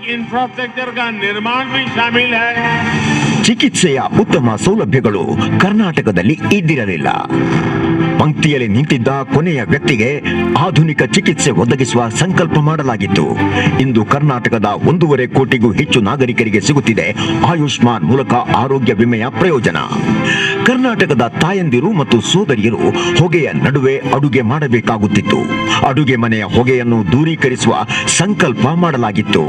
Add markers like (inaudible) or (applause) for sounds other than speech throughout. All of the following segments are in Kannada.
आधुनिक इंफ्रास्ट्रक्चर का निर्माण भी शामिल है ಚಿಕಿತ್ಸೆಯ ಉತ್ತಮ ಸೌಲಭ್ಯಗಳು ಕರ್ನಾಟಕದಲ್ಲಿ ಇದ್ದಿರಲಿಲ್ಲ ಪಂಕ್ತಿಯಲ್ಲಿ ನಿಂತಿದ್ದ ಕೊನೆಯ ವ್ಯಕ್ತಿಗೆ ಆಧುನಿಕ ಚಿಕಿತ್ಸೆ ಒದಗಿಸುವ ಸಂಕಲ್ಪ ಮಾಡಲಾಗಿತ್ತು ಇಂದು ಕರ್ನಾಟಕದ ಒಂದೂವರೆ ಕೋಟಿಗೂ ಹೆಚ್ಚು ನಾಗರಿಕರಿಗೆ ಸಿಗುತ್ತಿದೆ ಆಯುಷ್ಮಾನ್ ಮೂಲಕ ಆರೋಗ್ಯ ವಿಮೆಯ ಪ್ರಯೋಜನ ಕರ್ನಾಟಕದ ತಾಯಂದಿರು ಮತ್ತು ಸೋದರಿಯರು ಹೊಗೆಯ ನಡುವೆ ಅಡುಗೆ ಮಾಡಬೇಕಾಗುತ್ತಿತ್ತು. ಅಡುಗೆ ಮನೆಯ ಹೊಗೆಯನ್ನು ದೂರೀಕರಿಸುವ ಸಂಕಲ್ಪ ಮಾಡಲಾಗಿತ್ತು.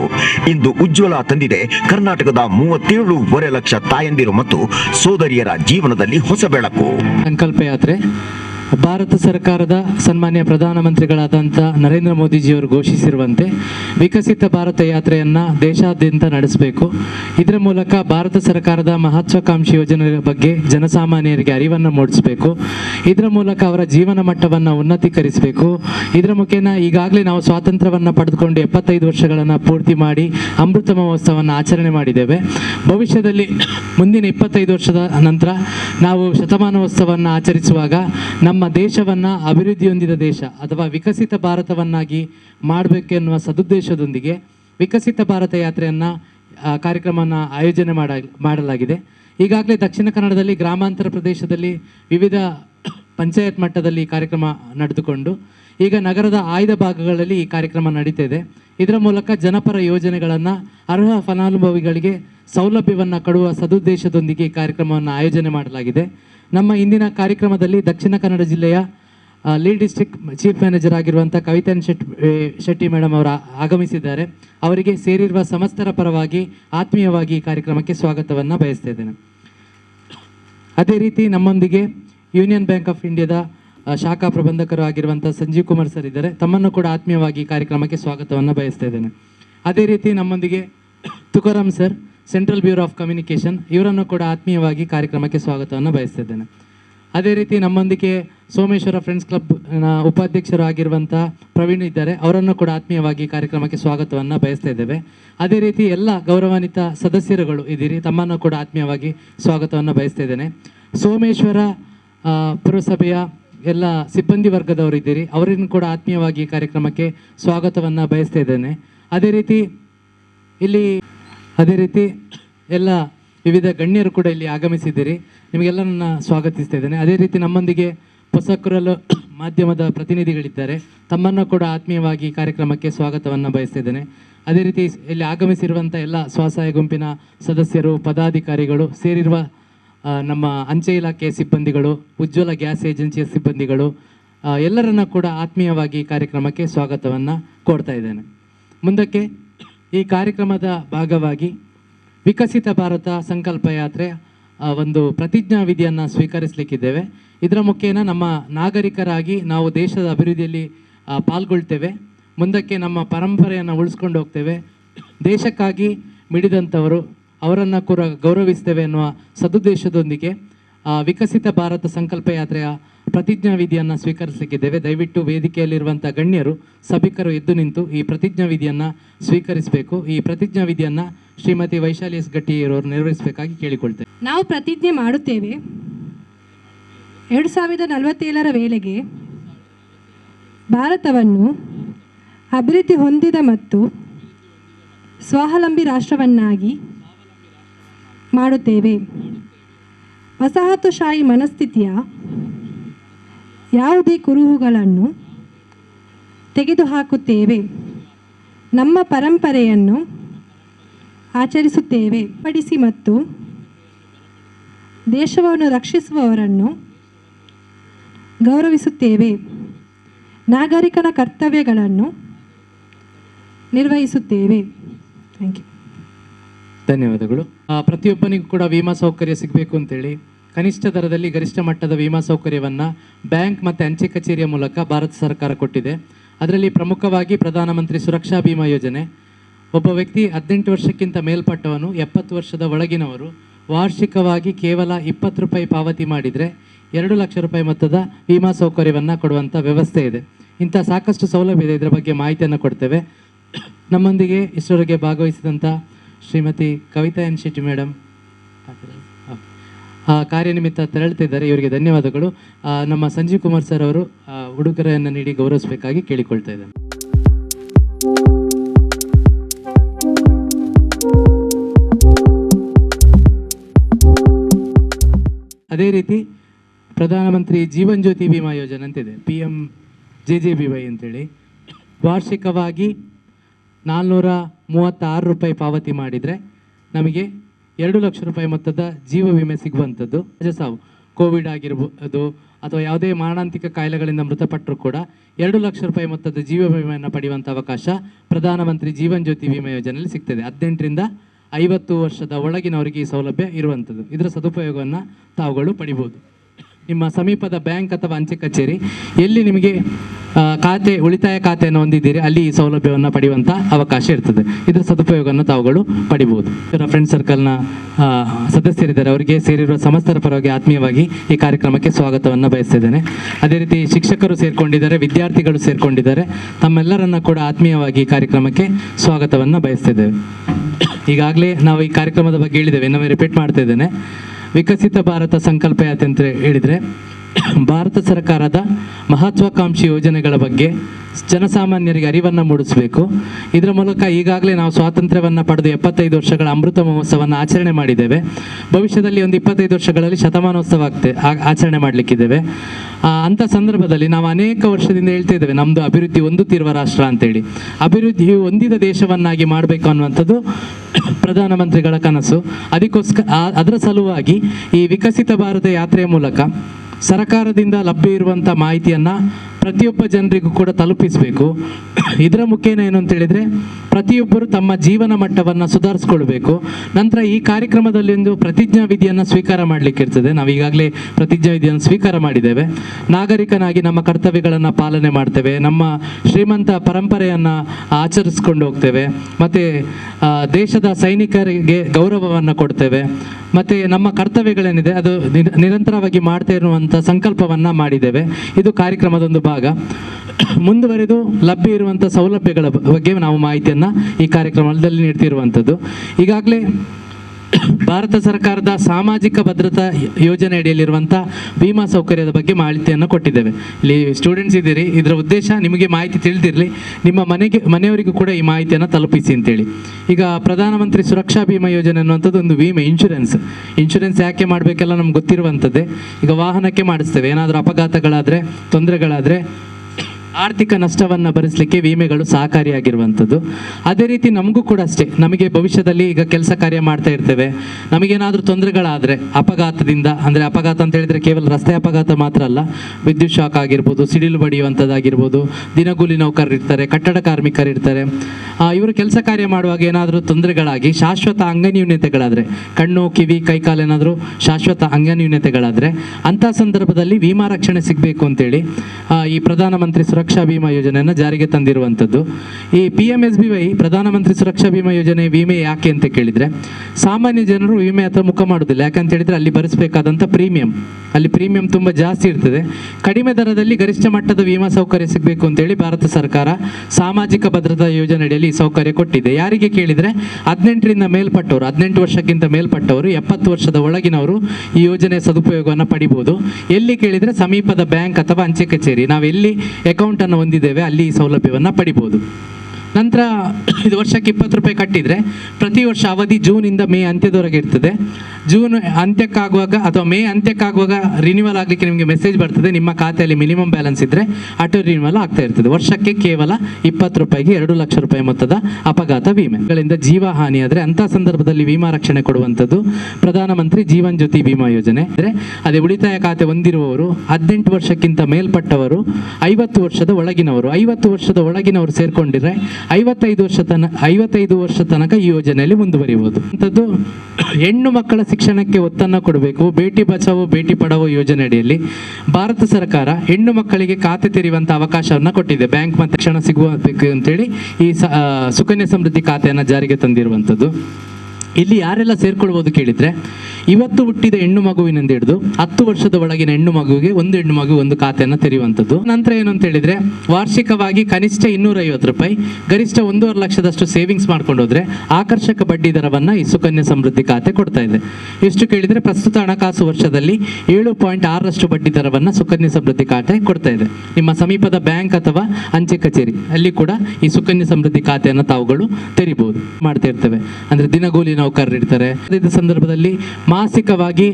ಇಂದು ಉಜ್ವಲ ತಂದಿದೆ ಕರ್ನಾಟಕದ ಮೂವತ್ತೇಳೂವರೆ ಲಕ್ಷ ತಾಯಂದಿರು ಮತ್ತು ಸೋದರಿಯರ ಜೀವನದಲ್ಲಿ ಹೊಸ ಬೆಳಕು ಸಂಕಲ್ಪ ಯಾತ್ರೆ. ಭಾರತ ಸರ್ಕಾರದ ಸನ್ಮಾನ್ಯ ಪ್ರಧಾನಮಂತ್ರಿಗಳಾದಂಥ ನರೇಂದ್ರ ಮೋದಿಜಿಯವರು ಘೋಷಿಸಿರುವಂತೆ ವಿಕಸಿತ ಭಾರತ ಯಾತ್ರೆಯನ್ನು ದೇಶಾದ್ಯಂತ ನಡೆಸಬೇಕು. ಇದರ ಮೂಲಕ ಭಾರತ ಸರ್ಕಾರದ ಮಹತ್ವಾಕಾಂಕ್ಷಿ ಯೋಜನೆಗಳ ಬಗ್ಗೆ ಜನಸಾಮಾನ್ಯರಿಗೆ ಅರಿವನ್ನು ಮೂಡಿಸಬೇಕು. ಇದರ ಮೂಲಕ ಅವರ ಜೀವನ ಮಟ್ಟವನ್ನು ಉನ್ನತೀಕರಿಸಬೇಕು. ಇದರ ಮುಖೇನ ಈಗಾಗಲೇ ನಾವು ಸ್ವಾತಂತ್ರ್ಯವನ್ನು ಪಡೆದುಕೊಂಡು ಎಪ್ಪತ್ತೈದು ವರ್ಷಗಳನ್ನು ಪೂರ್ತಿ ಮಾಡಿ ಅಮೃತ ಮಹೋತ್ಸವವನ್ನು ಆಚರಣೆ ಮಾಡಿದ್ದೇವೆ. ಭವಿಷ್ಯದಲ್ಲಿ ಮುಂದಿನ ಇಪ್ಪತ್ತೈದು ವರ್ಷದ ನಂತರ ನಾವು ಶತಮಾನೋತ್ಸವವನ್ನು ಆಚರಿಸುವಾಗ ನಮ್ಮ ದೇಶವನ್ನು ಅಭಿವೃದ್ಧಿ ಹೊಂದಿದ ದೇಶ ಅಥವಾ ವಿಕಸಿತ ಭಾರತವನ್ನಾಗಿ ಮಾಡಬೇಕೆನ್ನುವ ಸದುದ್ದೇಶದೊಂದಿಗೆ ವಿಕಸಿತ ಭಾರತ ಯಾತ್ರೆಯನ್ನು ಕಾರ್ಯಕ್ರಮವನ್ನು ಆಯೋಜನೆ ಮಾಡ, ಮಾಡಲಾಗಿದೆ. ಈಗಾಗಲೇ ದಕ್ಷಿಣ ಕನ್ನಡದಲ್ಲಿ, ಗ್ರಾಮಾಂತರ ಪ್ರದೇಶದಲ್ಲಿ ವಿವಿಧ ಪಂಚಾಯತ್ ಮಟ್ಟದಲ್ಲಿ ಕಾರ್ಯಕ್ರಮ ನಡೆದುಕೊಂಡು, ಈಗ ನಗರದ ಆಯ್ದ ಭಾಗಗಳಲ್ಲಿ ಈ ಕಾರ್ಯಕ್ರಮ ನಡೀತಿದೆ ಇದರ ಮೂಲಕ ಜನಪರ ಯೋಜನೆಗಳನ್ನು ಅರ್ಹ ಫಲಾನುಭವಿಗಳಿಗೆ ಸೌಲಭ್ಯವನ್ನು ಕೊಡುವ ಸದುದ್ದೇಶದೊಂದಿಗೆ ಕಾರ್ಯಕ್ರಮವನ್ನು ಆಯೋಜನೆ ಮಾಡಲಾಗಿದೆ. ನಮ್ಮ ಇಂದಿನ ಕಾರ್ಯಕ್ರಮದಲ್ಲಿ ದಕ್ಷಿಣ ಕನ್ನಡ ಜಿಲ್ಲೆಯ ಲೀಡ್ ಡಿಸ್ಟ್ರಿಕ್ಟ್ ಚೀಫ್ ಮ್ಯಾನೇಜರ್ ಆಗಿರುವಂಥ ಕವಿತಾನ್ ಶೆಟ್ ಶೆಟ್ಟಿ ಮೇಡಮ್ ಅವರು ಆಗಮಿಸಿದ್ದಾರೆ. ಅವರಿಗೆ ಸೇರಿರುವ ಸಮಸ್ತರ ಪರವಾಗಿ ಆತ್ಮೀಯವಾಗಿ ಈ ಕಾರ್ಯಕ್ರಮಕ್ಕೆ ಸ್ವಾಗತವನ್ನು ಬಯಸ್ತಿದ್ದೇನೆ ಅದೇ ರೀತಿ ನಮ್ಮೊಂದಿಗೆ ಯೂನಿಯನ್ ಬ್ಯಾಂಕ್ ಆಫ್ ಇಂಡಿಯಾದ ಶಾಖಾ ಪ್ರಬಂಧಕರು ಆಗಿರುವಂಥ ಸಂಜೀವ್ ಕುಮಾರ್ ಸರ್ ಇದ್ದಾರೆ. ತಮ್ಮನ್ನು ಕೂಡ ಆತ್ಮೀಯವಾಗಿ ಕಾರ್ಯಕ್ರಮಕ್ಕೆ ಸ್ವಾಗತವನ್ನು ಬಯಸ್ತಾ ಅದೇ ರೀತಿ ನಮ್ಮೊಂದಿಗೆ Tukaram sir central bureau of communication ಇವರನ್ನು ಕೂಡ ಆತ್ಮೀಯವಾಗಿ ಕಾರ್ಯಕ್ರಮಕ್ಕೆ ಸ್ವಾಗತವನ್ನು ಬಯಸ್ತಿದ್ದೇನೆ. ಅದೇ ರೀತಿ ನಮ್ಮೊಂದಿಗೆ ಸೋಮೇಶ್ವರ ಫ್ರೆಂಡ್ಸ್ ಕ್ಲಬ್ ಉಪಾಧ್ಯಕ್ಷರು ಆಗಿರುವಂಥ ಪ್ರವೀಣ್ ಇದ್ದಾರೆ. ಅವರನ್ನು ಕೂಡ ಆತ್ಮೀಯವಾಗಿ ಕಾರ್ಯಕ್ರಮಕ್ಕೆ ಸ್ವಾಗತವನ್ನು ಬಯಸ್ತಾ ಅದೇ ರೀತಿ ಎಲ್ಲ ಗೌರವಾನ್ವಿತ ಸದಸ್ಯರುಗಳು ಇದ್ದೀರಿ. ತಮ್ಮನ್ನು ಕೂಡ ಆತ್ಮೀಯವಾಗಿ ಸ್ವಾಗತವನ್ನು ಬಯಸ್ತಾ ಸೋಮೇಶ್ವರ ಪುರಸಭೆಯ ಎಲ್ಲ ಸಿಬ್ಬಂದಿ ವರ್ಗದವರು ಇದ್ದೀರಿ. ಅವರನ್ನು ಕೂಡ ಆತ್ಮೀಯವಾಗಿ ಕಾರ್ಯಕ್ರಮಕ್ಕೆ ಸ್ವಾಗತವನ್ನು ಬಯಸ್ತಾ ಅದೇ ರೀತಿ ಇಲ್ಲಿ ಅದೇ ರೀತಿ ಎಲ್ಲ ವಿವಿಧ ಗಣ್ಯರು ಕೂಡ ಇಲ್ಲಿ ಆಗಮಿಸಿದ್ದೀರಿ. ನಿಮಗೆಲ್ಲ ನನ್ನ ಸ್ವಾಗತಿಸ್ತಾ ಇದ್ದೇನೆ. ಅದೇ ರೀತಿ ನಮ್ಮೊಂದಿಗೆ ಹೊಸಕರಲು (clears throat) ಮಾಧ್ಯಮದ ಪ್ರತಿನಿಧಿಗಳಿದ್ದಾರೆ. ತಮ್ಮನ್ನು ಕೂಡ ಆತ್ಮೀಯವಾಗಿ ಕಾರ್ಯಕ್ರಮಕ್ಕೆ ಸ್ವಾಗತವನ್ನು ಬಯಸ್ತಿದ್ದೇನೆ ಅದೇ ರೀತಿ ಇಲ್ಲಿ ಆಗಮಿಸಿರುವಂಥ ಎಲ್ಲ ಸ್ವಸಹಾಯ ಗುಂಪಿನ ಸದಸ್ಯರು, ಪದಾಧಿಕಾರಿಗಳು, ಸೇರಿರುವ ನಮ್ಮ ಅಂಚೆ ಇಲಾಖೆ ಸಿಬ್ಬಂದಿಗಳು, ಉಜ್ವಲ ಗ್ಯಾಸ್ ಏಜೆನ್ಸಿಯ ಸಿಬ್ಬಂದಿಗಳು ಎಲ್ಲರನ್ನ ಕೂಡ ಆತ್ಮೀಯವಾಗಿ ಕಾರ್ಯಕ್ರಮಕ್ಕೆ ಸ್ವಾಗತವನ್ನು ಕೊಡ್ತಾ ಇದ್ದೇನೆ. ಮುಂದಕ್ಕೆ ಈ ಕಾರ್ಯಕ್ರಮದ ಭಾಗವಾಗಿ ವಿಕಸಿತ ಭಾರತ ಸಂಕಲ್ಪ ಯಾತ್ರೆ ಒಂದು ಪ್ರತಿಜ್ಞಾ ವಿಧಿಯನ್ನು ಸ್ವೀಕರಿಸಲಿಕ್ಕಿದ್ದೇವೆ. ಇದರ ಮುಖೇನ ನಮ್ಮ ನಾಗರಿಕರಾಗಿ ನಾವು ದೇಶದ ಅಭಿವೃದ್ಧಿಯಲ್ಲಿ ಪಾಲ್ಗೊಳ್ತೇವೆ. ಮುಂದಕ್ಕೆ ನಮ್ಮ ಪರಂಪರೆಯನ್ನು ಉಳಿಸ್ಕೊಂಡು ಹೋಗ್ತೇವೆ. ದೇಶಕ್ಕಾಗಿ ಮಿಡಿದಂಥವರು, ಅವರನ್ನು ಕೂಡ ಗೌರವಿಸ್ತೇವೆ ಎನ್ನುವ ಸದುದ್ದೇಶದೊಂದಿಗೆ ವಿಕಸಿತ ಭಾರತ ಸಂಕಲ್ಪ ಯಾತ್ರೆಯ ಪ್ರತಿಜ್ಞಾ ವಿಧಿಯನ್ನು ಸ್ವೀಕರಿಸಲಿಕ್ಕಿದ್ದೇವೆ. ದಯವಿಟ್ಟು ವೇದಿಕೆಯಲ್ಲಿರುವಂಥ ಗಣ್ಯರು, ಸಭಿಕರು ಎದ್ದು ನಿಂತು ಈ ಪ್ರತಿಜ್ಞಾ ವಿಧಿಯನ್ನು ಸ್ವೀಕರಿಸಬೇಕು. ಈ ಪ್ರತಿಜ್ಞಾ ವಿಧಿಯನ್ನು ಶ್ರೀಮತಿ ವೈಶಾಲಿ ಎಸ್ ಗಟ್ಟಿಯವರು ನೆರವೇರಿಸಬೇಕಾಗಿ ಕೇಳಿಕೊಳ್ತೇವೆ ನಾವು ಪ್ರತಿಜ್ಞೆ ಮಾಡುತ್ತೇವೆ. ಎರಡು ಸಾವಿರದ ನಲವತ್ತೇಳರ ವೇಳೆಗೆ ಭಾರತವನ್ನು ಅಭಿವೃದ್ಧಿ ಹೊಂದಿದ ಮತ್ತು ಸ್ವಾವಲಂಬಿ ರಾಷ್ಟ್ರವನ್ನಾಗಿ ಮಾಡುತ್ತೇವೆ. ವಸಾಹತುಶಾಹಿ ಮನಸ್ಥಿತಿಯ ಯಾವುದೇ ಕುರುಹುಗಳನ್ನು ತೆಗೆದುಹಾಕುತ್ತೇವೆ. ನಮ್ಮ ಪರಂಪರೆಯನ್ನು ಆಚರಿಸುತ್ತೇವೆ. ಪಡಿಸಿ ಮತ್ತು ದೇಶವನ್ನು ರಕ್ಷಿಸುವವರನ್ನು ಗೌರವಿಸುತ್ತೇವೆ. ನಾಗರಿಕನ ಕರ್ತವ್ಯಗಳನ್ನು ನಿರ್ವಹಿಸುತ್ತೇವೆ. ಥ್ಯಾಂಕ್ ಯು ಧನ್ಯವಾದಗಳು. ಪ್ರತಿಯೊಬ್ಬನಿಗೂ ಕೂಡ ವಿಮಾ ಸೌಕರ್ಯ ಸಿಗಬೇಕು ಅಂತೇಳಿ ಕನಿಷ್ಠ ದರದಲ್ಲಿ ಗರಿಷ್ಠ ಮಟ್ಟದ ವಿಮಾ ಸೌಕರ್ಯವನ್ನು ಬ್ಯಾಂಕ್ ಮತ್ತು ಅಂಚೆ ಕಚೇರಿಯ ಮೂಲಕ ಭಾರತ ಸರ್ಕಾರ ಕೊಟ್ಟಿದೆ. ಅದರಲ್ಲಿ ಪ್ರಮುಖವಾಗಿ ಪ್ರಧಾನಮಂತ್ರಿ ಸುರಕ್ಷಾ ಬಿಮಾ ಯೋಜನೆ. ಒಬ್ಬ ವ್ಯಕ್ತಿ ಹದಿನೆಂಟು ವರ್ಷಕ್ಕಿಂತ ಮೇಲ್ಪಟ್ಟವನು ಎಪ್ಪತ್ತು ವರ್ಷದ ಒಳಗಿನವರು ವಾರ್ಷಿಕವಾಗಿ ಕೇವಲ ಇಪ್ಪತ್ತು ರೂಪಾಯಿ ಪಾವತಿ ಮಾಡಿದರೆ ಎರಡು ಲಕ್ಷ ರೂಪಾಯಿ ಮೊತ್ತದ ವಿಮಾ ಸೌಕರ್ಯವನ್ನು ಕೊಡುವಂಥ ವ್ಯವಸ್ಥೆ ಇದೆ. ಇಂಥ ಸಾಕಷ್ಟು ಸೌಲಭ್ಯ ಇದೆ ಇದರ ಬಗ್ಗೆ ಮಾಹಿತಿಯನ್ನು ಕೊಡ್ತೇವೆ. ನಮ್ಮೊಂದಿಗೆ ಇಷ್ಟರವರೆಗೆ ಭಾಗವಹಿಸಿದಂಥ ಶ್ರೀಮತಿ ಕವಿತಾ ಎನ್ ಶೆಟ್ಟಿ ಮೇಡಮ್ ಕಾರ್ಯನಿಮಿತ್ತ ತೆರಳುತ್ತಿದ್ದಾರೆ. ಇವರಿಗೆ ಧನ್ಯವಾದಗಳು. ನಮ್ಮ ಸಂಜೀವ್ ಕುಮಾರ್ ಸರ್ ಅವರು ಉಡುಗೊರೆಯನ್ನು ನೀಡಿ ಗೌರವಿಸಬೇಕಾಗಿ ಕೇಳಿಕೊಳ್ತಾ ಇದ್ದಾರೆ ಅದೇ ರೀತಿ ಪ್ರಧಾನಮಂತ್ರಿ ಜೀವನ್ ಜ್ಯೋತಿ ಬಿಮಾ ಯೋಜನೆ ಅಂತಿದೆ. P M J J B Y ಅಂತೇಳಿ. ವಾರ್ಷಿಕವಾಗಿ ನಾಲ್ನೂರ ಮೂವತ್ತಾರು ರೂಪಾಯಿ ಪಾವತಿ ಮಾಡಿದರೆ ನಮಗೆ ಎರಡು ಲಕ್ಷ ರೂಪಾಯಿ ಮೊತ್ತದ ಜೀವ ವಿಮೆ ಸಿಗುವಂಥದ್ದು. ಸಾವು, ಕೋವಿಡ್ ಆಗಿರ್ಬೋದು ಅಥವಾ ಯಾವುದೇ ಮಾರಣಾಂತಿಕ ಕಾಯಿಲೆಗಳಿಂದ ಮೃತಪಟ್ಟರೂ ಕೂಡ ಎರಡು ಲಕ್ಷ ರೂಪಾಯಿ ಮೊತ್ತದ ಜೀವ ವಿಮೆಯನ್ನು ಪಡೆಯುವಂಥ ಅವಕಾಶ ಪ್ರಧಾನಮಂತ್ರಿ ಜೀವನ್ ಜ್ಯೋತಿ ವಿಮೆ ಯೋಜನೆಯಲ್ಲಿ ಸಿಗ್ತದೆ. ಹದಿನೆಂಟರಿಂದ ಐವತ್ತು ವರ್ಷದ ಒಳಗಿನವರಿಗೆ ಈ ಸೌಲಭ್ಯ ಇರುವಂಥದ್ದು. ಇದರ ಸದುಪಯೋಗವನ್ನು ತಾವುಗಳು ಪಡಿಬೋದು. ನಿಮ್ಮ ಸಮೀಪದ ಬ್ಯಾಂಕ್ ಅಥವಾ ಅಂಚೆ ಕಚೇರಿ, ಎಲ್ಲಿ ನಿಮಗೆ ಖಾತೆ, ಉಳಿತಾಯ ಖಾತೆಯನ್ನು ಹೊಂದಿದ್ದೀರಿ, ಅಲ್ಲಿ ಈ ಸೌಲಭ್ಯವನ್ನು ಪಡೆಯುವಂಥ ಅವಕಾಶ ಇರ್ತದೆ. ಇದರ ಸದುಪಯೋಗವನ್ನು ತಾವುಗಳು ಪಡಿಬಹುದು ಇವರ ಫ್ರೆಂಡ್ ಸರ್ಕಲ್ನ ಸದಸ್ಯರಿದ್ದಾರೆ. ಅವರಿಗೆ ಸೇರಿರುವ ಸಮಸ್ತರ ಪರವಾಗಿ ಆತ್ಮೀಯವಾಗಿ ಈ ಕಾರ್ಯಕ್ರಮಕ್ಕೆ ಸ್ವಾಗತವನ್ನು ಬಯಸ್ತಿದ್ದೇನೆ ಅದೇ ರೀತಿ ಶಿಕ್ಷಕರು ಸೇರಿಕೊಂಡಿದ್ದಾರೆ, ವಿದ್ಯಾರ್ಥಿಗಳು ಸೇರಿಕೊಂಡಿದ್ದಾರೆ. ತಮ್ಮೆಲ್ಲರನ್ನ ಕೂಡ ಆತ್ಮೀಯವಾಗಿ ಈ ಕಾರ್ಯಕ್ರಮಕ್ಕೆ ಸ್ವಾಗತವನ್ನು ಬಯಸ್ತಿದ್ದೇವೆ ಈಗಾಗಲೇ ನಾವು ಈ ಕಾರ್ಯಕ್ರಮದ ಬಗ್ಗೆ ಹೇಳಿದ್ದೇವೆ. ಇನ್ನೊಮ್ಮೆ ರಿಪೀಟ್ ಮಾಡ್ತಾ ಇದ್ದೇನೆ. ವಿಕಸಿತ ಭಾರತ ಸಂಕಲ್ಪ ಯಾತ್ರೆ ಅಂತ ಹೇಳಿದರೆ ಭಾರತ ಸರ್ಕಾರದ ಮಹತ್ವಾಕಾಂಕ್ಷಿ ಯೋಜನೆಗಳ ಬಗ್ಗೆ ಜನಸಾಮಾನ್ಯರಿಗೆ ಅರಿವನ್ನು ಮೂಡಿಸಬೇಕು. ಇದರ ಮೂಲಕ ಈಗಾಗಲೇ ನಾವು ಸ್ವಾತಂತ್ರ್ಯವನ್ನು ಪಡೆದು ಎಪ್ಪತ್ತೈದು ವರ್ಷಗಳ ಅಮೃತ ಮಹೋತ್ಸವವನ್ನು ಆಚರಣೆ ಮಾಡಿದ್ದೇವೆ. ಭವಿಷ್ಯದಲ್ಲಿ ಒಂದು ಇಪ್ಪತ್ತೈದು ವರ್ಷಗಳಲ್ಲಿ ಶತಮಾನೋತ್ಸವ ಆಗ್ತೆ, ಆ- ಆಚರಣೆ ಮಾಡಲಿಕ್ಕಿದ್ದೇವೆ. ಅಂಥ ಸಂದರ್ಭದಲ್ಲಿ ನಾವು ಅನೇಕ ವರ್ಷದಿಂದ ಹೇಳ್ತಾ ಇದ್ದೇವೆ ನಮ್ಮದು ಅಭಿವೃದ್ಧಿ ಹೊಂದುತ್ತಿರುವ ರಾಷ್ಟ್ರ ಅಂತೇಳಿ. ಅಭಿವೃದ್ಧಿ ಹೊಂದಿದ ದೇಶವನ್ನಾಗಿ ಮಾಡಬೇಕು ಅನ್ನುವಂಥದ್ದು ಪ್ರಧಾನಮಂತ್ರಿಗಳ ಕನಸು. ಅದಕ್ಕೋಸ್ಕರ ಅದರ ಸಲುವಾಗಿ ಈ ವಿಕಸಿತ ಭಾರತ ಯಾತ್ರೆಯ ಮೂಲಕ ಸರ್ಕಾರದಿಂದ ಲಭ್ಯ ಇರುವಂಥ ಮಾಹಿತಿಯನ್ನು ಪ್ರತಿಯೊಬ್ಬ ಜನರಿಗೂ ಕೂಡ ತಲುಪಿಸಬೇಕು. ಇದರ ಮುಖೇನ ಏನು ಅಂತ ಹೇಳಿದರೆ, ಪ್ರತಿಯೊಬ್ಬರು ತಮ್ಮ ಜೀವನ ಮಟ್ಟವನ್ನು ಸುಧಾರಿಸ್ಕೊಳ್ಬೇಕು. ನಂತರ ಈ ಕಾರ್ಯಕ್ರಮದಲ್ಲಿ ಒಂದು ಪ್ರತಿಜ್ಞಾ ವಿಧಿಯನ್ನು ಸ್ವೀಕಾರ ಮಾಡ್ಲಿಕ್ಕೆ ಇರ್ತದೆ. ನಾವು ಈಗಾಗಲೇ ಪ್ರತಿಜ್ಞಾ ವಿಧಿಯನ್ನು ಸ್ವೀಕಾರ ಮಾಡಿದ್ದೇವೆ. ನಾಗರಿಕನಾಗಿ ನಮ್ಮ ಕರ್ತವ್ಯಗಳನ್ನು ಪಾಲನೆ ಮಾಡ್ತೇವೆ. ನಮ್ಮ ಶ್ರೀಮಂತ ಪರಂಪರೆಯನ್ನು ಆಚರಿಸ್ಕೊಂಡು ಹೋಗ್ತೇವೆ. ಮತ್ತು ದೇಶದ ಸೈನಿಕರಿಗೆ ಗೌರವವನ್ನು ಕೊಡ್ತೇವೆ. ಮತ್ತು ನಮ್ಮ ಕರ್ತವ್ಯಗಳೇನಿದೆ, ಅದು ನಿರ- ನಿರಂತರವಾಗಿ ಮಾಡ್ತಾ ಇರುವಂಥ ಸಂಕಲ್ಪವನ್ನು ಮಾಡಿದ್ದೇವೆ. ಇದು ಕಾರ್ಯಕ್ರಮದ ಒಂದು ಭಾಗ ಮುಂದುವರೆದು ಲಭ್ಯ ಇರುವಂಥ ಸೌಲಭ್ಯಗಳ ಬಗ್ಗೆ ನಾವು ಮಾಹಿತಿಯನ್ನು ಈ ಕಾರ್ಯಕ್ರಮದಲ್ಲಿ ನೀಡ್ತಿರುವಂಥದ್ದು. ಈಗಾಗಲೇ ಭಾರತ ಸರ್ಕಾರದ ಸಾಮಾಜಿಕ ಭದ್ರತಾ ಯೋಜನೆ ಅಡಿಯಲ್ಲಿರುವಂಥ ವಿಮಾ ಸೌಕರ್ಯದ ಬಗ್ಗೆ ಮಾಹಿತಿಯನ್ನು ಕೊಟ್ಟಿದ್ದೇವೆ. ಇಲ್ಲಿ ಸ್ಟೂಡೆಂಟ್ಸ್ ಇದ್ದೀರಿ, ಇದರ ಉದ್ದೇಶ ನಿಮಗೆ ಮಾಹಿತಿ ತಿಳಿದಿರಲಿ. ನಿಮ್ಮ ಮನೆಗೆ, ಮನೆಯವರಿಗೂ ಕೂಡ ಈ ಮಾಹಿತಿಯನ್ನು ತಲುಪಿಸಿ ಅಂತೇಳಿ. ಈಗ ಪ್ರಧಾನಮಂತ್ರಿ ಸುರಕ್ಷಾ ಭೀಮಾ ಯೋಜನೆ ಅನ್ನುವಂಥದ್ದು ಒಂದು ವಿಮೆ ಇನ್ಶೂರೆನ್ಸ್ ಇನ್ಶೂರೆನ್ಸ್ ಯಾಕೆ ಮಾಡಬೇಕೆಲ್ಲ ನಮ್ಗೆ ಗೊತ್ತಿರುವಂಥದ್ದೇ. ಈಗ ವಾಹನಕ್ಕೆ ಮಾಡಿಸ್ತೇವೆ. ಏನಾದರೂ ಅಪಘಾತಗಳಾದರೆ, ತೊಂದರೆಗಳಾದರೆ ಆರ್ಥಿಕ ನಷ್ಟವನ್ನು ಭರಿಸಲಿಕ್ಕೆ ವಿಮೆಗಳು ಸಹಕಾರಿಯಾಗಿರುವಂಥದ್ದು. ಅದೇ ರೀತಿ ನಮಗೂ ಕೂಡ ಅಷ್ಟೇ. ನಮಗೆ ಭವಿಷ್ಯದಲ್ಲಿ ಈಗ ಕೆಲಸ ಕಾರ್ಯ ಮಾಡ್ತಾ ಇರ್ತೇವೆ. ನಮಗೇನಾದರೂ ತೊಂದರೆಗಳಾದರೆ ಅಪಘಾತದಿಂದ ಅಂದರೆ ಅಪಘಾತ ಅಂತ ಹೇಳಿದರೆ ಕೇವಲ ರಸ್ತೆ ಅಪಘಾತ ಮಾತ್ರ ಅಲ್ಲ ವಿದ್ಯುತ್ ಶಾಕ್ ಆಗಿರ್ಬೋದು ಸಿಡಿಲು ಬಡಿಯುವಂಥದ್ದಾಗಿರ್ಬೋದು ದಿನಗೂಲಿ ನೌಕರರು ಇರ್ತಾರೆ ಕಟ್ಟಡ ಕಾರ್ಮಿಕರು ಆ, ಇವರು ಕೆಲಸ ಕಾರ್ಯ ಮಾಡುವಾಗ ಏನಾದರೂ ತೊಂದರೆಗಳಾಗಿ ಶಾಶ್ವತ ಅಂಗನ್ಯೂನ್ಯತೆಗಳಾದರೆ ಕಣ್ಣು ಕಿವಿ ಕೈಕಾಲು ಏನಾದರೂ ಶಾಶ್ವತ ಅಂಗನ್ಯೂನ್ಯತೆಗಳಾದರೆ ಅಂಥ ಸಂದರ್ಭದಲ್ಲಿ ವಿಮಾ ರಕ್ಷಣೆ ಸಿಗಬೇಕು ಅಂತೇಳಿ ಈ ಪ್ರಧಾನಮಂತ್ರಿ ಸುರಕ್ಷಾ ಭೀಮಾ ಯೋಜನೆಯನ್ನು ಜಾರಿಗೆ ತಂದಿರುವಂಥದ್ದು. ಈ P M S B Y Pradhanmantri Suraksha Bima ಯೋಜನೆ ವಿಮೆ ಯಾಕೆ ಅಂತ ಕೇಳಿದರೆ, ಸಾಮಾನ್ಯ ಜನರು ವಿಮೆ ಹತ್ರ ಮುಖ ಮಾಡೋದಿಲ್ಲ. ಯಾಕಂತ ಹೇಳಿದರೆ ಅಲ್ಲಿ ಭರಿಸಬೇಕಾದಂಥ ಪ್ರೀಮಿಯಂ ಅಲ್ಲಿ ಪ್ರೀಮಿಯಂ ತುಂಬ ಜಾಸ್ತಿ ಇರ್ತದೆ. ಕಡಿಮೆ ದರದಲ್ಲಿ ಗರಿಷ್ಠ ಮಟ್ಟದ ವಿಮಾ ಸೌಕರ್ಯ ಸಿಗಬೇಕು ಅಂತೇಳಿ ಭಾರತ ಸರ್ಕಾರ ಸಾಮಾಜಿಕ ಭದ್ರತಾ ಯೋಜನೆ ಅಡಿಯಲ್ಲಿ ಈ ಸೌಕರ್ಯ ಕೊಟ್ಟಿದೆ. ಯಾರಿಗೆ ಕೇಳಿದರೆ, ಹದಿನೆಂಟರಿಂದ ಮೇಲ್ಪಟ್ಟವರು, ಹದಿನೆಂಟು ವರ್ಷಕ್ಕಿಂತ ಮೇಲ್ಪಟ್ಟವರು, ಎಪ್ಪತ್ತು ವರ್ಷದ ಒಳಗಿನವರು ಈ ಯೋಜನೆ ಸದುಪಯೋಗವನ್ನು ಪಡಿಬೋದು. ಎಲ್ಲಿ ಕೇಳಿದರೆ ಸಮೀಪದ ಬ್ಯಾಂಕ್ ಅಥವಾ ಅಂಚೆ ಕಚೇರಿ. ನಾವು ಎಲ್ಲಿ ಅಕೌಂಟನ್ನು ಹೊಂದಿದ್ದೇವೆ ಅಲ್ಲಿ ಈ ಸೌಲಭ್ಯವನ್ನು ಪಡಿಬೋದು. ನಂತರ ಇದು ವರ್ಷಕ್ಕೆ ಇಪ್ಪತ್ತು ರೂಪಾಯಿ ಕಟ್ಟಿದರೆ ಪ್ರತಿ ವರ್ಷ ಅವಧಿ ಜೂನಿಂದ ಮೇ ಅಂತ್ಯದವರೆಗೆ ಇರ್ತದೆ. ಜೂನ್ ಅಂತ್ಯಕ್ಕಾಗುವಾಗ ಅಥವಾ ಮೇ ಅಂತ್ಯಕ್ಕಾಗುವಾಗ ರಿನ್ಯೂವಲ್ ಆಗಲಿಕ್ಕೆ ನಿಮಗೆ ಮೆಸೇಜ್ ಬರ್ತದೆ. ನಿಮ್ಮ ಖಾತೆಯಲ್ಲಿ ಮಿನಿಮಮ್ ಬ್ಯಾಲೆನ್ಸ್ ಇದ್ದರೆ ಆಟೋ ರಿನ್ಯೂವಲ್ ಆಗ್ತಾ ಇರ್ತದೆ. ವರ್ಷಕ್ಕೆ ಕೇವಲ ಇಪ್ಪತ್ತು ರೂಪಾಯಿಗೆ ಎರಡು ಲಕ್ಷ ರೂಪಾಯಿ ಮೊತ್ತದ ಅಪಘಾತ ವಿಮೆಗಳಿಂದ ಜೀವ ಹಾನಿ ಆದರೆ ಅಂಥ ಸಂದರ್ಭದಲ್ಲಿ ವಿಮಾ ರಕ್ಷಣೆ ಕೊಡುವಂಥದ್ದು ಪ್ರಧಾನಮಂತ್ರಿ ಜೀವನ್ ಜ್ಯೋತಿ ವಿಮಾ ಯೋಜನೆ. ಅಂದರೆ ಅದೇ ಉಳಿತಾಯ ಖಾತೆ ಹೊಂದಿರುವವರು, ಹದಿನೆಂಟು ವರ್ಷಕ್ಕಿಂತ ಮೇಲ್ಪಟ್ಟವರು, ಐವತ್ತು ವರ್ಷದ ಒಳಗಿನವರು, ಐವತ್ತು ವರ್ಷದ ಒಳಗಿನವರು ಸೇರ್ಕೊಂಡಿದ್ರೆ ಐವತ್ತೈದು ವರ್ಷ ತನ, ಐವತ್ತೈದು ವರ್ಷ ತನಕ ಈ ಯೋಜನೆಯಲ್ಲಿ ಮುಂದುವರಿಯುವುದು. ಅಂಥದ್ದು ಹೆಣ್ಣು ಮಕ್ಕಳ ಶಿಕ್ಷಣಕ್ಕೆ ಒತ್ತನ್ನು ಕೊಡಬೇಕು, ಬೇಟಿ ಬಚಾವೋ, ಬೇಟಿ ಪಡಾವೋ ಯೋಜನೆ ಅಡಿಯಲ್ಲಿ ಭಾರತ ಸರ್ಕಾರ ಹೆಣ್ಣು ಮಕ್ಕಳಿಗೆ ಖಾತೆ ತೆರೆಯುವಂಥ ಅವಕಾಶವನ್ನು ಕೊಟ್ಟಿದೆ. ಬ್ಯಾಂಕ್ ಮತ್ತು ಶಿಕ್ಷಣ ಸಿಗುವಬೇಕು ಅಂತೇಳಿ ಈ ಸುಕನ್ಯಾ ಸಮೃದ್ಧಿ ಖಾತೆಯನ್ನು ಜಾರಿಗೆ ತಂದಿರುವಂಥದ್ದು. ಇಲ್ಲಿ ಯಾರೆಲ್ಲ ಸೇರ್ಕೊಳ್ಬೋದು ಕೇಳಿದ್ರೆ, ಇವತ್ತು ಹುಟ್ಟಿದ ಹೆಣ್ಣು ಮಗುವಿನಿಂದ ಹಿಡಿದು ಹತ್ತು ವರ್ಷದ ಒಳಗಿನ ಹೆಣ್ಣು ಮಗುವಿಗೆ ಒಂದು ಹೆಣ್ಣು ಮಗು, ಒಂದು ಖಾತೆಯನ್ನು ತೆರೆಯುವಂಥದ್ದು. ನಂತರ ಏನು ಅಂತ ಹೇಳಿದ್ರೆ, ವಾರ್ಷಿಕವಾಗಿ ಕನಿಷ್ಠ ಇನ್ನೂರ ಐವತ್ತು ರೂಪಾಯಿ, ಗರಿಷ್ಠ ಒಂದೂವರೆ ಲಕ್ಷದಷ್ಟು ಸೇವಿಂಗ್ಸ್ ಮಾಡ್ಕೊಂಡು ಹೋದ್ರೆ ಆಕರ್ಷಕ ಬಡ್ಡಿ ದರವನ್ನ ಈ ಸುಕನ್ಯಾ ಸಮೃದ್ಧಿ ಖಾತೆ ಕೊಡ್ತಾ ಇದೆ. ಎಷ್ಟು ಕೇಳಿದ್ರೆ ಪ್ರಸ್ತುತ ಹಣಕಾಸು ವರ್ಷದಲ್ಲಿ ಏಳು ಪಾಯಿಂಟ್ ಆರರಷ್ಟು ಬಡ್ಡಿ ದರವನ್ನ ಸುಕನ್ಯಾ ಸಮೃದ್ಧಿ ಖಾತೆ ಕೊಡ್ತಾ ಇದೆ. ನಿಮ್ಮ ಸಮೀಪದ ಬ್ಯಾಂಕ್ ಅಥವಾ ಅಂಚೆ ಕಚೇರಿ, ಅಲ್ಲಿ ಕೂಡ ಈ ಸುಕನ್ಯಾ ಸಮೃದ್ಧಿ ಖಾತೆಯನ್ನು ತಾವುಗಳು ತೆರಿಬಹುದು ಮಾಡ್ತಾ ಇರ್ತೇವೆ. ಅಂದ್ರೆ ದಿನಗೂಲಿ ನೌಕರರು ಇರ್ತಾರೆ ಇದ್ದ ಸಂದರ್ಭದಲ್ಲಿ ಮಾಸಿಕವಾಗಿ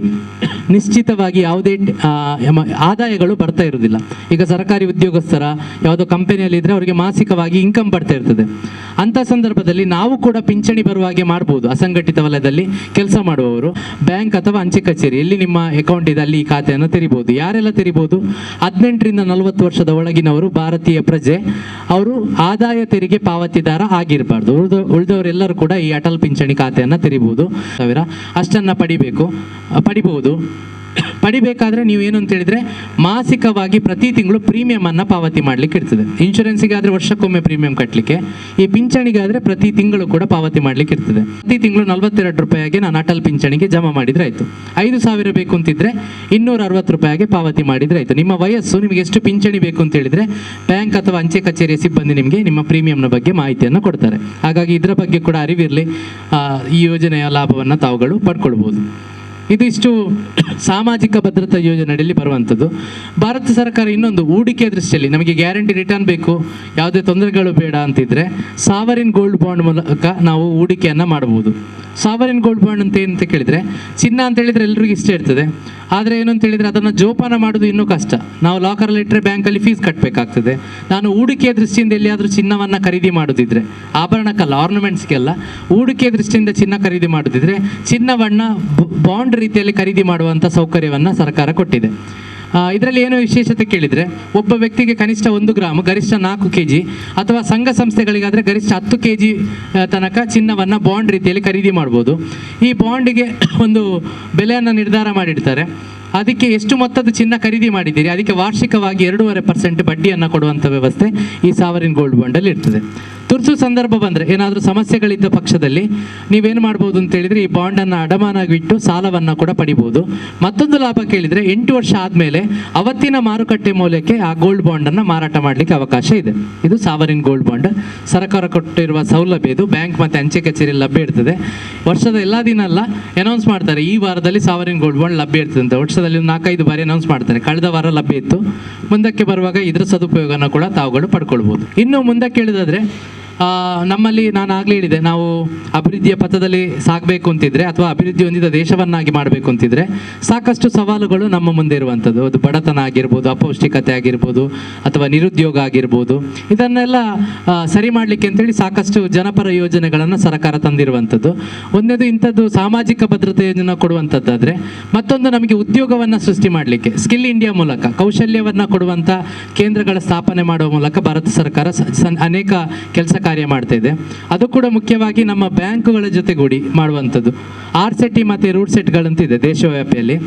ನಿಶ್ಚಿತವಾಗಿ ಯಾವುದೇ ಆದಾಯಗಳು ಬರ್ತಾ ಇರುವುದಿಲ್ಲ. ಈಗ ಸರ್ಕಾರಿ ಉದ್ಯೋಗಸ್ಥರ ಯಾವುದೋ ಕಂಪನಿಯಲ್ಲಿ ಇದ್ರೆ ಅವರಿಗೆ ಮಾಸಿಕವಾಗಿ ಇನ್ಕಮ್ ಬರ್ತಾ ಇರ್ತದೆ. ಅಂತ ಸಂದರ್ಭದಲ್ಲಿ ನಾವು ಕೂಡ ಪಿಂಚಣಿ ಬರುವ ಹಾಗೆ ಮಾಡ್ಬೋದು. ಅಸಂಘಟಿತ ವಲಯದಲ್ಲಿ ಕೆಲಸ ಮಾಡುವವರು, ಬ್ಯಾಂಕ್ ಅಥವಾ ಅಂಚೆ ಕಚೇರಿ, ಎಲ್ಲಿ ನಿಮ್ಮ ಅಕೌಂಟ್ ಇದೆ ಅಲ್ಲಿ ಈ ಖಾತೆಯನ್ನು ತೆರಿಬಹುದು ಯಾರೆಲ್ಲ ತೆರಿಬಹುದು ಹದಿನೆಂಟರಿಂದ ನಲವತ್ತು ವರ್ಷದ ಒಳಗಿನವರು ಭಾರತೀಯ ಪ್ರಜೆ. ಅವರು ಆದಾಯ ತೆರಿಗೆ ಪಾವತಿದಾರ ಆಗಿರಬಾರ್ದು. ಉಳಿದ, ಉಳಿದವರೆಲ್ಲರೂ ಕೂಡ ಈ ಅಟಲ್ ಪಿಂಚಣಿ ಖಾತೆಯನ್ನು ತೆರಿಬಹುದು ಸಾವಿರ, ಅಷ್ಟನ್ನ ಪಡಿಬೇಕು, ಪಡಿಬಹುದು. ಪಡಿಬೇಕಾದ್ರೆ ನೀವು ಏನು ಅಂತ ಹೇಳಿದ್ರೆ ಮಾಸಿಕವಾಗಿ ಪ್ರತಿ ತಿಂಗಳು ಪ್ರೀಮಿಯಂ ಅನ್ನ ಪಾವತಿ ಮಾಡ್ಲಿಕ್ಕೆ ಇರ್ತದೆ. ಇನ್ಶೂರೆನ್ಸಿಗೆ ಆದ್ರೆ ವರ್ಷಕ್ಕೊಮ್ಮೆ ಪ್ರೀಮಿಯಂ ಕಟ್ಟಲಿಕ್ಕೆ ಈ ಪಿಂಚಣಿಗೆ ಆದ್ರೆ ಪ್ರತಿ ತಿಂಗಳು ಕೂಡ ಪಾವತಿ ಮಾಡ್ಲಿಕ್ಕೆ ಇರ್ತದೆ. ಪ್ರತಿ ತಿಂಗಳು ನಲವತ್ತೆರಡು ರೂಪಾಯಿಗೆ ನಾನು ಅಟಲ್ ಪಿಂಚಣಿಗೆ ಜಮಾ ಮಾಡಿದ್ರೆ ಆಯ್ತು. ಐದು ಸಾವಿರ ಬೇಕು ಅಂತಿದ್ರೆ ಇನ್ನೂರ ಅರವತ್ತು ರೂಪಾಯಿಗೆ ಪಾವತಿ ಮಾಡಿದ್ರೆ ಆಯ್ತು. ನಿಮ್ಮ ವಯಸ್ಸು, ನಿಮಗೆ ಎಷ್ಟು ಪಿಂಚಣಿ ಬೇಕು ಅಂತ ಹೇಳಿದ್ರೆ ಬ್ಯಾಂಕ್ ಅಥವಾ ಅಂಚೆ ಕಚೇರಿಯ ಸಿಬ್ಬಂದಿ ನಿಮಗೆ ನಿಮ್ಮ ಪ್ರೀಮಿಯಂನ ಬಗ್ಗೆ ಮಾಹಿತಿಯನ್ನು ಕೊಡ್ತಾರೆ. ಹಾಗಾಗಿ ಇದರ ಬಗ್ಗೆ ಕೂಡ ಅರಿವಿರಲಿ ಈ ಯೋಜನೆಯ ಲಾಭವನ್ನು ತಾವುಗಳು ಪಡ್ಕೊಳ್ಬೋದು. ಇದು ಇಷ್ಟು ಸಾಮಾಜಿಕ ಭದ್ರತಾ ಯೋಜನೆ ಅಡಿಯಲ್ಲಿ ಬರುವಂಥದ್ದು. ಭಾರತ ಸರ್ಕಾರ ಇನ್ನೊಂದು ಹೂಡಿಕೆ ದೃಷ್ಟಿಯಲ್ಲಿ ನಮಗೆ ಗ್ಯಾರಂಟಿ ರಿಟರ್ನ್ ಬೇಕು. ಯಾವುದೇ ತೊಂದರೆಗಳು ಬೇಡ ಅಂತಿದ್ರೆ ಸಾವರಿನ್ ಗೋಲ್ಡ್ ಬಾಂಡ್ ಮೂಲಕ ನಾವು ಹೂಡಿಕೆಯನ್ನು ಮಾಡಬಹುದು. ಸಾವರಿನ್ ಗೋಲ್ಡ್ ಬಾಂಡ್ ಅಂತ ಏನಂತ ಕೇಳಿದ್ರೆ ಚಿನ್ನ ಅಂತ ಹೇಳಿದ್ರೆ ಎಲ್ರಿಗೂ ಇಷ್ಟ ಇರ್ತದೆ. ಆದರೆ ಏನು ಅಂತ ಹೇಳಿದ್ರೆ ಅದನ್ನು ಜೋಪಾನ ಮಾಡೋದು ಇನ್ನೂ ಕಷ್ಟ. ನಾವು ಲಾಕರಲ್ಲಿ ಇಟ್ಟರೆ ಬ್ಯಾಂಕಲ್ಲಿ ಫೀಸ್ ಕಟ್ಟಬೇಕಾಗ್ತದೆ ನಾನು ಹೂಡಿಕೆಯ ದೃಷ್ಟಿಯಿಂದ ಎಲ್ಲಿಯಾದರೂ ಚಿನ್ನವನ್ನು ಖರೀದಿ ಮಾಡೋದಿದ್ರೆ ಆಭರಣಕ್ಕಲ್ಲ ಆರ್ನಮೆಂಟ್ಸ್ಗೆಲ್ಲ ಹೂಡಿಕೆಯ ದೃಷ್ಟಿಯಿಂದ ಚಿನ್ನ ಖರೀದಿ ಮಾಡೋದಿದ್ರೆ ಚಿನ್ನವನ್ನು ಬಾಂಡ್ ರೀತಿಯಲ್ಲಿ ಖರೀದಿ ಮಾಡುವಂಥ ಸೌಕರ್ಯವನ್ನು ಸರ್ಕಾರ ಕೊಟ್ಟಿದೆ. ಇದರಲ್ಲಿ ಏನು ವಿಶೇಷತೆ ಕೇಳಿದರೆ, ಒಬ್ಬ ವ್ಯಕ್ತಿಗೆ ಕನಿಷ್ಠ ಒಂದು ಗ್ರಾಮ್, ಗರಿಷ್ಠ ನಾಲ್ಕು ಕೆ ಜಿ ಅಥವಾ ಸಂಘ ಸಂಸ್ಥೆಗಳಿಗಾದರೆ ಗರಿಷ್ಠ ಹತ್ತು ಕೆ ಜಿ ತನಕ ಚಿನ್ನವನ್ನು ಬಾಂಡ್ ರೀತಿಯಲ್ಲಿ ಖರೀದಿ ಮಾಡ್ಬೋದು. ಈ ಬಾಂಡಿಗೆ (coughs) ಒಂದು ಬೆಲೆಯನ್ನು ನಿರ್ಧಾರ ಮಾಡಿಡ್ತಾರೆ. ಅದಕ್ಕೆ ಎಷ್ಟು ಮೊತ್ತದ ಚಿನ್ನ ಖರೀದಿ ಮಾಡಿದ್ದೀರಿ, ಅದಕ್ಕೆ ವಾರ್ಷಿಕವಾಗಿ ಎರಡೂವರೆ ಪರ್ಸೆಂಟ್ ಬಡ್ಡಿಯನ್ನು ಕೊಡುವಂಥ ವ್ಯವಸ್ಥೆ ಈ ಸಾವರಿನ್ ಗೋಲ್ಡ್ ಬಾಂಡಲ್ಲಿ ಇರ್ತದೆ. ತುರ್ತು ಸಂದರ್ಭ ಬಂದರೆ ಏನಾದರೂ ಸಮಸ್ಯೆಗಳಿದ್ದ ಪಕ್ಷದಲ್ಲಿ ನೀವೇನು ಮಾಡ್ಬೋದು ಅಂತ ಹೇಳಿದರೆ ಈ ಬಾಂಡನ್ನು ಅಡಮಾನಾಗಿಟ್ಟು ಸಾಲವನ್ನು ಕೂಡ ಪಡಿಬೋದು. ಮತ್ತೊಂದು ಲಾಭ ಕೇಳಿದರೆ ಎಂಟು ವರ್ಷ ಆದಮೇಲೆ ಅವತ್ತಿನ ಮಾರುಕಟ್ಟೆ ಮೌಲ್ಯಕ್ಕೆ ಆ ಗೋಲ್ಡ್ ಬಾಂಡನ್ನು ಮಾರಾಟ ಮಾಡಲಿಕ್ಕೆ ಅವಕಾಶ ಇದೆ. ಇದು ಸಾವರಿನ್ ಗೋಲ್ಡ್ ಬಾಂಡ್ ಸರ್ಕಾರ ಕೊಟ್ಟಿರುವ ಸೌಲಭ್ಯ ಇದು. ಬ್ಯಾಂಕ್ ಮತ್ತು ಅಂಚೆ ಕಚೇರಿ ಲಭ್ಯ ಇರ್ತದೆ. ವರ್ಷದ ಎಲ್ಲ ದಿನ ಅಲ್ಲ ಅನೌನ್ಸ್ ಮಾಡ್ತಾರೆ. ಈ ವಾರದಲ್ಲಿ ಸಾವರಿನ್ ಗೋಲ್ಡ್ ಬಾಂಡ್ ಲಭ್ಯ ಇರ್ತದೆ ಅಂತ. ವರ್ಷದಲ್ಲಿ ನಾಲ್ಕೈದು ಬಾರಿ ಅನೌನ್ಸ್ ಮಾಡ್ತಾರೆ. ಕಳೆದ ವಾರ ಲಭ್ಯ ಇತ್ತು. ಮುಂದಕ್ಕೆ ಬರುವಾಗ ಇದರ ಸದುಪಯೋಗನ ಕೂಡ ತಾವುಗಳು ಪಡ್ಕೊಳ್ಬೋದು. ಇನ್ನು ಮುಂದಕ್ಕೆ ಹೇಳಿದಾದ್ರೆ ನಮ್ಮಲ್ಲಿ ನಾನು ಆಗಲೇ ಹೇಳಿದೆ, ನಾವು ಅಭಿವೃದ್ಧಿಯ ಪಥದಲ್ಲಿ ಸಾಗಬೇಕು ಅಂತಿದ್ರೆ ಅಥವಾ ಅಭಿವೃದ್ಧಿ ಹೊಂದಿದ ದೇಶವನ್ನಾಗಿ ಮಾಡಬೇಕು ಅಂತಿದ್ರೆ ಸಾಕಷ್ಟು ಸವಾಲುಗಳು ನಮ್ಮ ಮುಂದೆ ಇರುವಂಥದ್ದು. ಅದು ಬಡತನ ಆಗಿರ್ಬೋದು, ಅಪೌಷ್ಟಿಕತೆ ಆಗಿರ್ಬೋದು, ಅಥವಾ ನಿರುದ್ಯೋಗ ಆಗಿರ್ಬೋದು. ಇದನ್ನೆಲ್ಲ ಸರಿ ಮಾಡಲಿಕ್ಕೆ ಅಂತೇಳಿ ಸಾಕಷ್ಟು ಜನಪರ ಯೋಜನೆಗಳನ್ನು ಸರ್ಕಾರ ತಂದಿರುವಂಥದ್ದು. ಒಂದೇದು ಇಂಥದ್ದು ಸಾಮಾಜಿಕ ಭದ್ರತೆ ಯೋಜನೆ ಕೊಡುವಂಥದ್ದಾದರೆ, ಮತ್ತೊಂದು ನಮಗೆ ಉದ್ಯೋಗವನ್ನು ಸೃಷ್ಟಿ ಮಾಡಲಿಕ್ಕೆ, ಸ್ಕಿಲ್ ಇಂಡಿಯಾ ಮೂಲಕ, ಕೌಶಲ್ಯವನ್ನು ಕೊಡುವಂಥ ಕೇಂದ್ರಗಳ ಸ್ಥಾಪನೆ ಮಾಡುವ ಮೂಲಕ ಭಾರತ ಸರ್ಕಾರ ಅನೇಕ ಕೆಲಸ ಕಾರ್ಯ ಮಾಡ್ತಾ ಇದೆ. ಅದು ಕೂಡ ಮುಖ್ಯವಾಗಿ ನಮ್ಮ ಬ್ಯಾಂಕುಗಳ ಜೊತೆಗೂಡಿ ಮಾಡುವಂಥದ್ದು. ಆರ್ ಸೆಟ್ಟಿ ಮತ್ತು ರೂಟ್ ಸೆಟ್ಗಳಂತಿದೆ ದೇಶವ್ಯಾಪಿಯಲ್ಲಿ.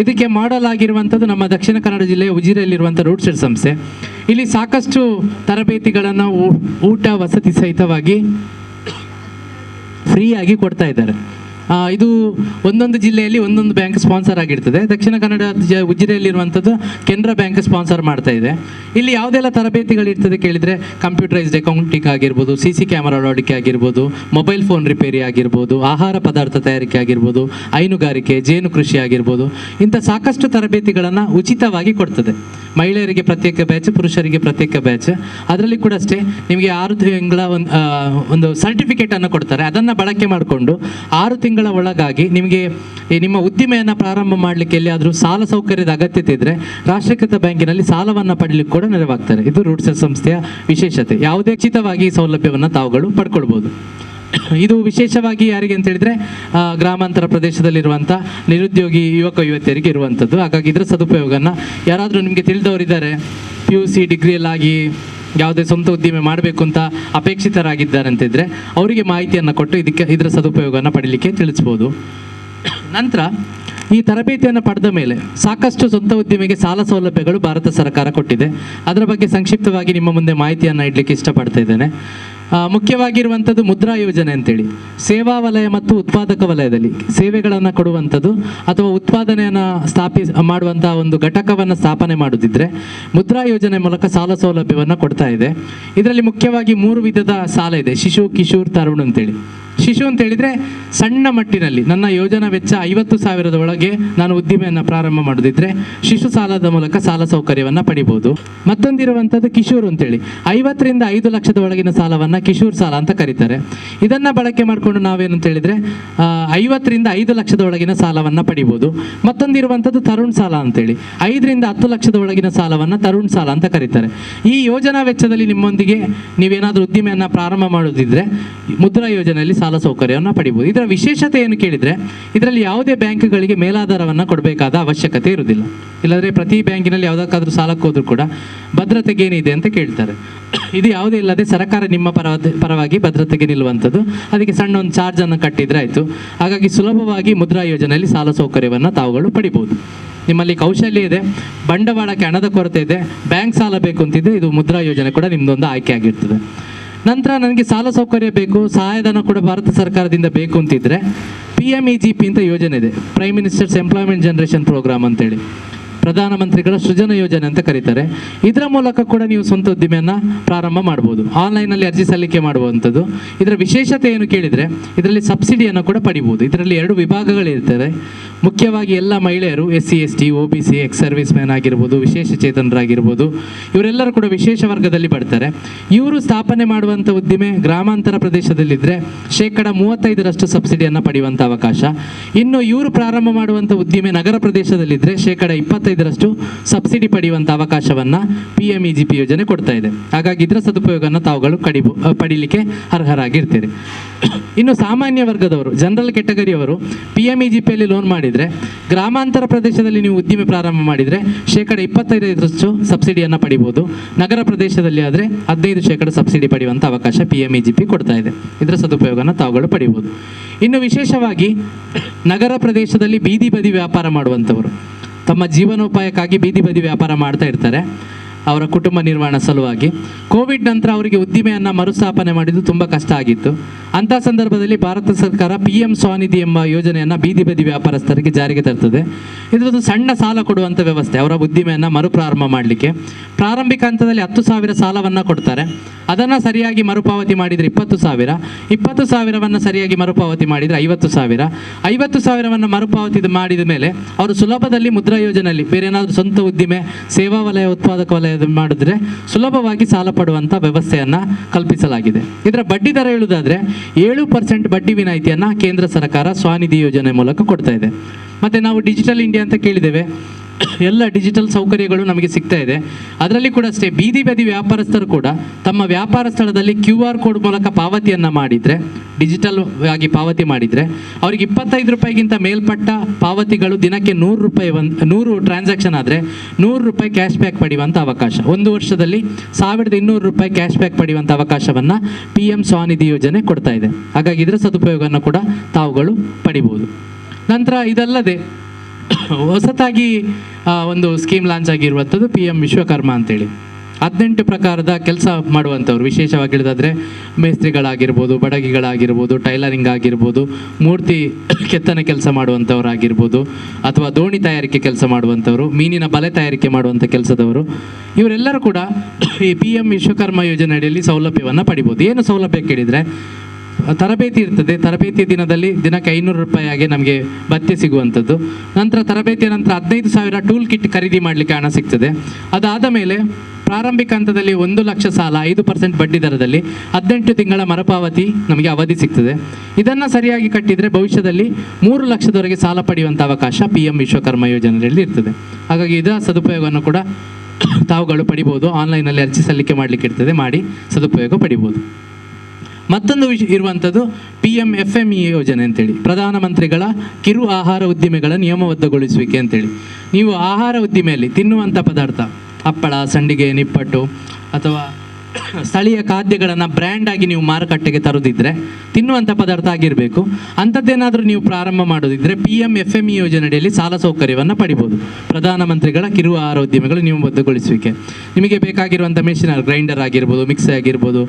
ಇದಕ್ಕೆ ಮಾಡಲ್ ಆಗಿರುವಂಥದ್ದು ನಮ್ಮ ದಕ್ಷಿಣ ಕನ್ನಡ ಜಿಲ್ಲೆಯ ಉಜಿರೆಯಲ್ಲಿರುವಂಥ ರೂಟ್ ಸೆಟ್ ಸಂಸ್ಥೆ. ಇಲ್ಲಿ ಸಾಕಷ್ಟು ತರಬೇತಿಗಳನ್ನು ಊಟ ವಸತಿ ಸಹಿತವಾಗಿ ಫ್ರೀಯಾಗಿ ಕೊಡ್ತಾ ಇದ್ದಾರೆ. ಇದು ಒಂದೊಂದು ಜಿಲ್ಲೆಯಲ್ಲಿ ಒಂದೊಂದು ಬ್ಯಾಂಕ್ ಸ್ಪಾನ್ಸರ್ ಆಗಿರ್ತದೆ. ದಕ್ಷಿಣ ಕನ್ನಡ ಉಜಿರೆಯಲ್ಲಿರುವಂಥದ್ದು ಕೆನರಾ ಬ್ಯಾಂಕ್ ಸ್ಪಾನ್ಸರ್ ಮಾಡ್ತಾ ಇದೆ. ಇಲ್ಲಿ ಯಾವುದೆಲ್ಲ ತರಬೇತಿಗಳಿರ್ತದೆ ಕೇಳಿದರೆ ಕಂಪ್ಯೂಟರೈಸ್ಡ್ ಅಕೌಂಟಿಂಗ್ ಆಗಿರ್ಬೋದು, ಸಿ ಸಿ ಕ್ಯಾಮರಾ ಅಳವಡಿಕೆ ಆಗಿರ್ಬೋದು, ಮೊಬೈಲ್ ಫೋನ್ ರಿಪೇರಿ ಆಗಿರ್ಬೋದು, ಆಹಾರ ಪದಾರ್ಥ ತಯಾರಿಕೆ ಆಗಿರ್ಬೋದು, ಹೈನುಗಾರಿಕೆ, ಜೇನು ಕೃಷಿ ಆಗಿರ್ಬೋದು, ಇಂಥ ಸಾಕಷ್ಟು ತರಬೇತಿಗಳನ್ನು ಉಚಿತವಾಗಿ ಕೊಡ್ತದೆ. ಮಹಿಳೆಯರಿಗೆ ಪ್ರತ್ಯೇಕ ಬ್ಯಾಚ್, ಪುರುಷರಿಗೆ ಪ್ರತ್ಯೇಕ ಬ್ಯಾಚ್. ಅದರಲ್ಲಿ ಕೂಡ ಅಷ್ಟೇ ನಿಮಗೆ ಆರು ತಿಂಗಳ ಒಂದು ಒಂದು ಸರ್ಟಿಫಿಕೇಟನ್ನು ಕೊಡ್ತಾರೆ. ಅದನ್ನು ಬಳಕೆ ಮಾಡಿಕೊಂಡು ಆರು ತಿಂಗಳ ಒಳಗಾಗಿ ನಿಮಗೆ ನಿಮ್ಮ ಉದ್ದಿಮೆಯನ್ನು ಪ್ರಾರಂಭ ಮಾಡಲಿಕ್ಕೆ ಎಲ್ಲಿಯಾದರೂ ಸಾಲ ಸೌಕರ್ಯದ ಅಗತ್ಯತೆ ಇದ್ದರೆ ರಾಷ್ಟ್ರೀಕೃತ ಬ್ಯಾಂಕಿನಲ್ಲಿ ಸಾಲವನ್ನು ಪಡಲಿಕ್ಕೆ ಕೂಡ ನೆರವಾಗ್ತಾರೆ. ಇದು ರೂಟ್ಸೆಲ್ ಸಂಸ್ಥೆಯ ವಿಶೇಷತೆ. ಯಾವುದೇ ಉಚಿತವಾಗಿ ಈ ಸೌಲಭ್ಯವನ್ನು ತಾವುಗಳು ಪಡ್ಕೊಳ್ಬೋದು. ಇದು ವಿಶೇಷವಾಗಿ ಯಾರಿಗೆ ಅಂತ ಹೇಳಿದ್ರೆ ಗ್ರಾಮಾಂತರ ಪ್ರದೇಶದಲ್ಲಿರುವಂಥ ನಿರುದ್ಯೋಗಿ ಯುವಕ ಯುವತಿಯರಿಗೆ ಇರುವಂಥದ್ದು ಹಾಗಾಗಿ ಇದರ ಸದುಪಯೋಗನ ಯಾರಾದರೂ ನಿಮಗೆ ತಿಳಿದವರಿದ್ದಾರೆ ಪಿ ಯು ಸಿ ಡಿಗ್ರಿಯಲ್ಲಾಗಿ ಯಾವುದೇ ಸ್ವಂತ ಉದ್ದಿಮೆ ಮಾಡಬೇಕು ಅಂತ ಅಪೇಕ್ಷಿತರಾಗಿದ್ದಾರೆ ಅಂತಿದ್ರೆ ಅವರಿಗೆ ಮಾಹಿತಿಯನ್ನು ಕೊಟ್ಟು ಇದಕ್ಕೆ ಇದರ ಸದುಪಯೋಗವನ್ನು ಪಡೀಲಿಕ್ಕೆ ತಿಳಿಸ್ಬೋದು. ನಂತರ ಈ ತರಬೇತಿಯನ್ನು ಪಡೆದ ಮೇಲೆ ಸಾಕಷ್ಟು ಸ್ವಂತ ಉದ್ಯಮಿಗೆ ಸಾಲ ಸೌಲಭ್ಯಗಳು ಭಾರತ ಸರ್ಕಾರ ಕೊಟ್ಟಿದೆ. ಅದರ ಬಗ್ಗೆ ಸಂಕ್ಷಿಪ್ತವಾಗಿ ನಿಮ್ಮ ಮುಂದೆ ಮಾಹಿತಿಯನ್ನು ಇಡಲಿಕ್ಕೆ ಇಷ್ಟಪಡ್ತಾ ಇದ್ದೇನೆ. ಮುಖ್ಯವಾಗಿರುವಂಥದ್ದು ಮುದ್ರಾ ಯೋಜನೆ ಅಂತೇಳಿ. ಸೇವಾ ವಲಯ ಮತ್ತು ಉತ್ಪಾದಕ ವಲಯದಲ್ಲಿ ಸೇವೆಗಳನ್ನು ಕೊಡುವಂಥದ್ದು ಅಥವಾ ಉತ್ಪಾದನೆಯನ್ನು ಸ್ಥಾಪಿ ಮಾಡುವಂಥ ಒಂದು ಘಟಕವನ್ನು ಸ್ಥಾಪನೆ ಮಾಡುತ್ತಿದ್ದರೆ ಮುದ್ರಾ ಯೋಜನೆ ಮೂಲಕ ಸಾಲ ಸೌಲಭ್ಯವನ್ನು ಕೊಡ್ತಾ ಇದೆ. ಇದರಲ್ಲಿ ಮುಖ್ಯವಾಗಿ ಮೂರು ವಿಧದ ಸಾಲ ಇದೆ. ಶಿಶು, ಕಿಶೋರ್, ತರುಣ್ ಅಂತೇಳಿ. ಶಿಶು ಅಂತ ಹೇಳಿದರೆ ಸಣ್ಣ ಮಟ್ಟಿನಲ್ಲಿ ನನ್ನ ಯೋಜನಾ ವೆಚ್ಚ ಐವತ್ತು ಸಾವಿರದ ಒಳಗೆ ನಾನು ಉದ್ದಿಮೆಯನ್ನು ಪ್ರಾರಂಭ ಮಾಡದಿದ್ದರೆ ಶಿಶು ಸಾಲದ ಮೂಲಕ ಸಾಲ ಸೌಕರ್ಯವನ್ನು ಪಡಿಬೋದು. ಮತ್ತೊಂದಿರುವಂಥದ್ದು ಕಿಶೋರ್ ಅಂತೇಳಿ. ಐವತ್ತರಿಂದ ಐದು ಲಕ್ಷದ ಒಳಗಿನ ಸಾಲವನ್ನು ಸಾಲವನ್ನು ಕಿಶೋರ್ ಸಾಲ ಅಂತ ಕರೀತಾರೆ. ಇದನ್ನು ಬಳಕೆ ಮಾಡಿಕೊಂಡು ನಾವೇನಂತ ಹೇಳಿದರೆ ಐವತ್ತರಿಂದ ಐದು ಲಕ್ಷದ ಒಳಗಿನ ಸಾಲವನ್ನು ಪಡಿಬೋದು. ಮತ್ತೊಂದಿರುವಂಥದ್ದು ತರುಣ್ ಸಾಲ ಅಂತೇಳಿ. ಐದರಿಂದ ಹತ್ತು ಲಕ್ಷದ ಒಳಗಿನ ಸಾಲವನ್ನು ತರುಣ್ ಸಾಲ ಅಂತ ಕರೀತಾರೆ. ಈ ಯೋಜನಾ ವೆಚ್ಚದಲ್ಲಿ ನಿಮ್ಮೊಂದಿಗೆ ನೀವೇನಾದರೂ ಉದ್ದಿಮೆಯನ್ನು ಪ್ರಾರಂಭ ಮಾಡೋದಿದ್ರೆ ಮುದ್ರಾ ಯೋಜನೆಯಲ್ಲಿ ಸಾಲ ಸೌಕರ್ಯವನ್ನು ಪಡಿಬೋದು. ಇದರ ವಿಶೇಷತೆ ಏನು ಕೇಳಿದರೆ, ಇದರಲ್ಲಿ ಯಾವುದೇ ಬ್ಯಾಂಕ್ಗಳಿಗೆ ಮೇಲಾಧಾರವನ್ನು ಕೊಡಬೇಕಾದ ಅವಶ್ಯಕತೆ ಇರುವುದಿಲ್ಲ. ಇಲ್ಲದ್ರೆ ಪ್ರತಿ ಬ್ಯಾಂಕಿನಲ್ಲಿ ಯಾವುದಕ್ಕಾದ್ರೂ ಸಾಲಕ್ಕೆ ಹೋದರೂ ಕೂಡ ಭದ್ರತೆಗೆ ಏನಿದೆ ಅಂತ ಕೇಳ್ತಾರೆ. ಇದು ಯಾವುದೇ ಇಲ್ಲದೆ ಸರ್ಕಾರ ನಿಮ್ಮ ಪರ ಪರವಾಗಿ ಭದ್ರತೆಗೆ ನಿಲ್ಲುವಂಥದ್ದು. ಅದಕ್ಕೆ ಸಣ್ಣ ಒಂದು ಚಾರ್ಜನ್ನು ಕಟ್ಟಿದ್ರೆ ಆಯಿತು. ಹಾಗಾಗಿ ಸುಲಭವಾಗಿ ಮುದ್ರಾ ಯೋಜನೆಯಲ್ಲಿ ಸಾಲ ಸೌಕರ್ಯವನ್ನು ತಾವುಗಳು ಪಡಿಬೋದು. ನಿಮ್ಮಲ್ಲಿ ಕೌಶಲ್ಯ ಇದೆ, ಬಂಡವಾಳಕ್ಕೆ ಹಣದ ಕೊರತೆ ಇದೆ, ಬ್ಯಾಂಕ್ ಸಾಲ ಬೇಕು ಅಂತಿದ್ರೆ ಇದು ಮುದ್ರಾ ಯೋಜನೆ ಕೂಡ ನಿಮ್ಮದೊಂದು ಆಯ್ಕೆ ಆಗಿರ್ತದೆ. ನಂತರ ನನಗೆ ಸಾಲ ಸೌಕರ್ಯ ಬೇಕು, ಸಹಾಯಧನ ಕೂಡ ಭಾರತ ಸರ್ಕಾರದಿಂದ ಬೇಕು ಅಂತಿದ್ರೆ P M E G P ಅಂತ ಯೋಜನೆ ಇದೆ. Prime ministers employment generation programme ಅಂತೇಳಿ. ಪ್ರಧಾನಮಂತ್ರಿಗಳ ಸೃಜನ ಯೋಜನೆ ಅಂತ ಕರೀತಾರೆ. ಇದರ ಮೂಲಕ ಕೂಡ ನೀವು ಸ್ವಂತ ಉದ್ದಿಮೆಯನ್ನು ಪ್ರಾರಂಭ ಮಾಡ್ಬೋದು. ಆನ್ಲೈನಲ್ಲಿ ಅರ್ಜಿ ಸಲ್ಲಿಕೆ ಮಾಡುವಂಥದ್ದು. ಇದರ ವಿಶೇಷತೆ ಏನು ಕೇಳಿದರೆ, ಇದರಲ್ಲಿ ಸಬ್ಸಿಡಿಯನ್ನು ಕೂಡ ಪಡಿಬೋದು. ಇದರಲ್ಲಿ ಎರಡು ವಿಭಾಗಗಳಿರ್ತಾರೆ ಮುಖ್ಯವಾಗಿ ಎಲ್ಲ ಮಹಿಳೆಯರು S C S T O B C, ex service man ಆಗಿರ್ಬೋದು, ವಿಶೇಷ ಚೇತನರಾಗಿರ್ಬೋದು, ಇವರೆಲ್ಲರೂ ಕೂಡ ವಿಶೇಷ ವರ್ಗದಲ್ಲಿ ಬರ್ತಾರೆ ಇವರು ಸ್ಥಾಪನೆ ಮಾಡುವಂಥ ಉದ್ದಿಮೆ ಗ್ರಾಮಾಂತರ ಪ್ರದೇಶದಲ್ಲಿದ್ದರೆ ಶೇಕಡ ಮೂವತ್ತೈದರಷ್ಟು ಸಬ್ಸಿಡಿಯನ್ನು ಪಡೆಯುವಂಥ ಅವಕಾಶ. ಇನ್ನು ಇವರು ಪ್ರಾರಂಭ ಮಾಡುವಂಥ ಉದ್ದಿಮೆ ನಗರ ಪ್ರದೇಶದಲ್ಲಿದ್ದರೆ ಶೇಕಡ ಇಪ್ಪತ್ತೈದರಷ್ಟು ಸಬ್ಸಿಡಿ ಪಡೆಯುವಂಥ ಅವಕಾಶವನ್ನು P M E G P ಯೋಜನೆ ಕೊಡ್ತಾ ಇದೆ. ಹಾಗಾಗಿ ಇದರ ಸದುಪಯೋಗವನ್ನು ತಾವುಗಳು ಕಡಿಬೋ ಪಡೀಲಿಕ್ಕೆ ಅರ್ಹರಾಗಿರ್ತೀರಿ. ಇನ್ನು ಸಾಮಾನ್ಯ ವರ್ಗದವರು, ಜನರಲ್ ಕೆಟಗರಿಯವರು ಪಿ ಎಂ ಇ ಜಿ ಪಿಯಲ್ಲಿ ಲೋನ್ ಮಾಡಿದರೆ, ಗ್ರಾಮಾಂತರ ಪ್ರದೇಶದಲ್ಲಿ ನೀವು ಉದ್ದಿಮೆ ಪ್ರಾರಂಭ ಮಾಡಿದರೆ ಶೇಕಡ ಇಪ್ಪತ್ತೈದರಷ್ಟು ಸಬ್ಸಿಡಿಯನ್ನು ಪಡಿಬೋದು. ನಗರ ಪ್ರದೇಶದಲ್ಲಿ ಆದರೆ ಹದಿನೈದು ಶೇಕಡ ಸಬ್ಸಿಡಿ ಪಡೆಯುವಂಥ ಅವಕಾಶ P M E G P ಕೊಡ್ತಾ ಇದೆ. ಇದರ ಸದುಪಯೋಗವನ್ನು ತಾವುಗಳು ಪಡಿಬೋದು. ಇನ್ನು ವಿಶೇಷವಾಗಿ ನಗರ ಪ್ರದೇಶದಲ್ಲಿ ಬೀದಿ ಬದಿ ವ್ಯಾಪಾರ ಮಾಡುವಂಥವರು ತಮ್ಮ ಜೀವನೋಪಾಯಕ್ಕಾಗಿ ಬೀದಿ ಬದಿ ವ್ಯಾಪಾರ ಮಾಡ್ತಾ ಇರ್ತಾರೆ. ಅವರ ಕುಟುಂಬ ನಿರ್ವಹಣ ಸಲುವಾಗಿ. ಕೋವಿಡ್ ನಂತರ ಅವರಿಗೆ ಉದ್ದಿಮೆಯನ್ನು ಮರುಸ್ಥಾಪನೆ ಮಾಡಿದ್ದು ತುಂಬ ಕಷ್ಟ ಆಗಿತ್ತು. ಅಂಥ ಸಂದರ್ಭದಲ್ಲಿ ಭಾರತ ಸರ್ಕಾರ ಪಿ ಎಂ ಸ್ವಾನಿಧಿ ಎಂಬ ಯೋಜನೆಯನ್ನು ಬೀದಿ ಬದಿ ವ್ಯಾಪಾರಸ್ಥರಿಗೆ ಜಾರಿಗೆ ತರ್ತದೆ. ಇದರದ್ದು ಸಣ್ಣ ಸಾಲ ಕೊಡುವಂಥ ವ್ಯವಸ್ಥೆ, ಅವರ ಉದ್ದಿಮೆಯನ್ನು ಮರುಪ್ರಾರಂಭ ಮಾಡಲಿಕ್ಕೆ. ಪ್ರಾರಂಭಿಕ ಹಂತದಲ್ಲಿ ಹತ್ತು ಸಾವಿರ ಸಾಲವನ್ನು ಕೊಡ್ತಾರೆ. ಅದನ್ನು ಸರಿಯಾಗಿ ಮರುಪಾವತಿ ಮಾಡಿದರೆ ಇಪ್ಪತ್ತು ಸಾವಿರ. ಇಪ್ಪತ್ತು ಸಾವಿರವನ್ನು ಸರಿಯಾಗಿ ಮರುಪಾವತಿ ಮಾಡಿದರೆ ಐವತ್ತು ಸಾವಿರ. ಐವತ್ತು ಸಾವಿರವನ್ನು ಮರುಪಾವತಿ ಮಾಡಿದ ಮೇಲೆ ಅವರು ಸುಲಭದಲ್ಲಿ ಮುದ್ರಾ ಯೋಜನೆಯಲ್ಲಿ ಬೇರೆ ಏನಾದರೂ ಸ್ವಂತ ಉದ್ದಿಮೆ, ಸೇವಾ ವಲಯ, ಉತ್ಪಾದಕ ಮಾಡಿದ್ರೆ ಸುಲಭವಾಗಿ ಸಾಲ ಪಡುವಂಥ ವ್ಯವಸ್ಥೆಯನ್ನು ಕಲ್ಪಿಸಲಾಗಿದೆ. ಇದರ ಬಡ್ಡಿ ದರ ಹೇಳುವುದಾದರೆ ಏಳು ಪರ್ಸೆಂಟ್ ಬಡ್ಡಿ ವಿನಾಯಿತಿಯನ್ನು ಕೇಂದ್ರ ಸರ್ಕಾರ ಸ್ವಾನಿಧಿ ಯೋಜನೆ ಮೂಲಕ ಕೊಡ್ತಾ ಇದೆ. ಮತ್ತು ನಾವು ಡಿಜಿಟಲ್ ಇಂಡಿಯಾ ಅಂತ ಕೇಳಿದ್ದೇವೆ. ಎಲ್ಲ ಡಿಜಿಟಲ್ ಸೌಕರ್ಯಗಳು ನಮಗೆ ಸಿಗ್ತಾ ಇದೆ. ಅದರಲ್ಲಿ ಕೂಡ ಅಷ್ಟೇ, ಬೀದಿ ಬದಿ ವ್ಯಾಪಾರಸ್ಥರು ಕೂಡ ತಮ್ಮ ವ್ಯಾಪಾರ ಸ್ಥಳದಲ್ಲಿ ಕ್ಯೂ ಆರ್ ಕೋಡ್ ಮೂಲಕ ಪಾವತಿಯನ್ನು ಮಾಡಿದರೆ ಡಿಜಿಟಲ್ ಆಗಿ ಪಾವತಿ ಮಾಡಿದರೆ, ಅವರಿಗೆ ಇಪ್ಪತ್ತೈದು ರೂಪಾಯಿಗಿಂತ ಮೇಲ್ಪಟ್ಟ ಪಾವತಿಗಳು ದಿನಕ್ಕೆ ನೂರು ರೂಪಾಯಿ ಒಂದು, ನೂರು ಟ್ರಾನ್ಸಾಕ್ಷನ್ ಆದರೆ ನೂರು ರೂಪಾಯಿ ಕ್ಯಾಶ್ ಬ್ಯಾಕ್ ಪಡೆಯುವಂಥ ಅವಕಾಶ. ಒಂದು ವರ್ಷದಲ್ಲಿ ಸಾವಿರದ ಇನ್ನೂರು ರೂಪಾಯಿ ಕ್ಯಾಶ್ ಬ್ಯಾಕ್ ಪಡೆಯುವಂಥ ಅವಕಾಶವನ್ನು ಪಿ ಎಂ ಸ್ವಾನಿಧಿ ಯೋಜನೆ ಕೊಡ್ತಾ ಇದೆ. ಹಾಗಾಗಿ ಇದರ ಸದುಪಯೋಗವನ್ನು ಕೂಡ ತಾವುಗಳು ಪಡಿಬೋದು. ನಂತರ ಇದಲ್ಲದೆ (coughs) ಹೊಸತಾಗಿ ಒಂದು ಸ್ಕೀಮ್ ಲಾಂಚ್ ಆಗಿರುವಂಥದ್ದು ಪಿ ಎಂ ವಿಶ್ವಕರ್ಮ ಅಂತೇಳಿ. ಹದಿನೆಂಟು ಪ್ರಕಾರದ ಕೆಲಸ ಮಾಡುವಂಥವ್ರು, ವಿಶೇಷವಾಗಿ ಹೇಳಿದಾದರೆ ಮೇಸ್ತ್ರಿಗಳಾಗಿರ್ಬೋದು, ಬಡಗಿಗಳಾಗಿರ್ಬೋದು, ಟೈಲರಿಂಗ್ ಆಗಿರ್ಬೋದು, ಮೂರ್ತಿ (coughs) ಕೆತ್ತನೆ ಕೆಲಸ ಮಾಡುವಂಥವ್ರಾಗಿರ್ಬೋದು, ಅಥವಾ ದೋಣಿ ತಯಾರಿಕೆ ಕೆಲಸ ಮಾಡುವಂಥವ್ರು, ಮೀನಿನ ಬಲೆ ತಯಾರಿಕೆ ಮಾಡುವಂಥ ಕೆಲಸದವರು, ಇವರೆಲ್ಲರೂ ಕೂಡ (coughs) ಈ ಪಿ ಎಂ ವಿಶ್ವಕರ್ಮ ಯೋಜನೆ ಅಡಿಯಲ್ಲಿ ಸೌಲಭ್ಯವನ್ನು ಪಡಿಬೋದು. ಏನು ಸೌಲಭ್ಯ ಕೇಳಿದರೆ ತರಬೇತಿ ಇರ್ತದೆ. ತರಬೇತಿ ದಿನದಲ್ಲಿ ದಿನಕ್ಕೆ ಐನೂರು ರೂಪಾಯಿಯಾಗಿ ನಮಗೆ ಭತ್ಯೆ ಸಿಗುವಂಥದ್ದು. ನಂತರ ತರಬೇತಿಯ ನಂತರ ಹದಿನೈದು ಸಾವಿರ ಟೂಲ್ ಕಿಟ್ ಖರೀದಿ ಮಾಡಲಿಕ್ಕೆ ಹಣ ಸಿಗ್ತದೆ. ಅದಾದ ಮೇಲೆ ಪ್ರಾರಂಭಿಕ ಹಂತದಲ್ಲಿ ಒಂದು ಲಕ್ಷ ಸಾಲ, ಐದು ಪರ್ಸೆಂಟ್ ಬಡ್ಡಿ ದರದಲ್ಲಿ ಹದಿನೆಂಟು ತಿಂಗಳ ಮರುಪಾವತಿ ನಮಗೆ ಅವಧಿ ಸಿಗ್ತದೆ. ಇದನ್ನು ಸರಿಯಾಗಿ ಕಟ್ಟಿದರೆ ಭವಿಷ್ಯದಲ್ಲಿ ಮೂರು ಲಕ್ಷದವರೆಗೆ ಸಾಲ ಪಡೆಯುವಂಥ ಅವಕಾಶ ಪಿ ಎಂ ವಿಶ್ವಕರ್ಮ ಯೋಜನೆಯಲ್ಲಿ ಇರ್ತದೆ. ಹಾಗಾಗಿ ಇದರ ಸದುಪಯೋಗವನ್ನು ಕೂಡ ತಾವುಗಳು ಪಡಿಬೋದು. ಆನ್ಲೈನಲ್ಲಿ ಅರ್ಜಿ ಸಲ್ಲಿಕೆ ಮಾಡಲಿಕ್ಕೆ ಇರ್ತದೆ. ಮಾಡಿ ಸದುಪಯೋಗ ಪಡಿಬೋದು. ಮತ್ತೊಂದು ವಿಷ ಇರುವಂಥದ್ದು P M F M E ಯೋಜನೆ ಅಂತೇಳಿ. ಪ್ರಧಾನಮಂತ್ರಿಗಳ ಕಿರು ಆಹಾರ ಉದ್ದಿಮೆಗಳ ನಿಯಮಬದ್ಧಗೊಳಿಸುವಿಕೆ ಅಂತೇಳಿ. ನೀವು ಆಹಾರ ಉದ್ದಿಮೆಯಲ್ಲಿ ತಿನ್ನುವಂಥ ಪದಾರ್ಥ, ಹಪ್ಪಳ, ಸಂಡಿಗೆ, ನಿಪ್ಪಟ್ಟು ಅಥವಾ ಸ್ಥಳೀಯ ಖಾದ್ಯಗಳನ್ನು ಬ್ರ್ಯಾಂಡ್ ಆಗಿ ನೀವು ಮಾರುಕಟ್ಟೆಗೆ ತರುದಿದ್ರೆ ತಿನ್ನುವಂಥ ಪದಾರ್ಥ ಆಗಿರಬೇಕು. ಅಂಥದ್ದೇನಾದರೂ ನೀವು ಪ್ರಾರಂಭ ಮಾಡೋದಿದ್ರೆ P M F M E ಯೋಜನೆಯಡಿಯಲ್ಲಿ ಸಾಲ ಸೌಕರ್ಯವನ್ನು ಪಡಿಬೋದು. ಪ್ರಧಾನಮಂತ್ರಿಗಳ ಕಿರು ಆಹಾರ ಉದ್ಯಮಿಗಳು ನಿಯಮಬದ್ಧಗೊಳಿಸುವಿಕೆ. ನಿಮಗೆ ಬೇಕಾಗಿರುವಂಥ ಮೆಷಿನ್ ಗ್ರೈಂಡರ್ ಆಗಿರ್ಬೋದು ಮಿಕ್ಸಿ ಆಗಿರ್ಬೋದು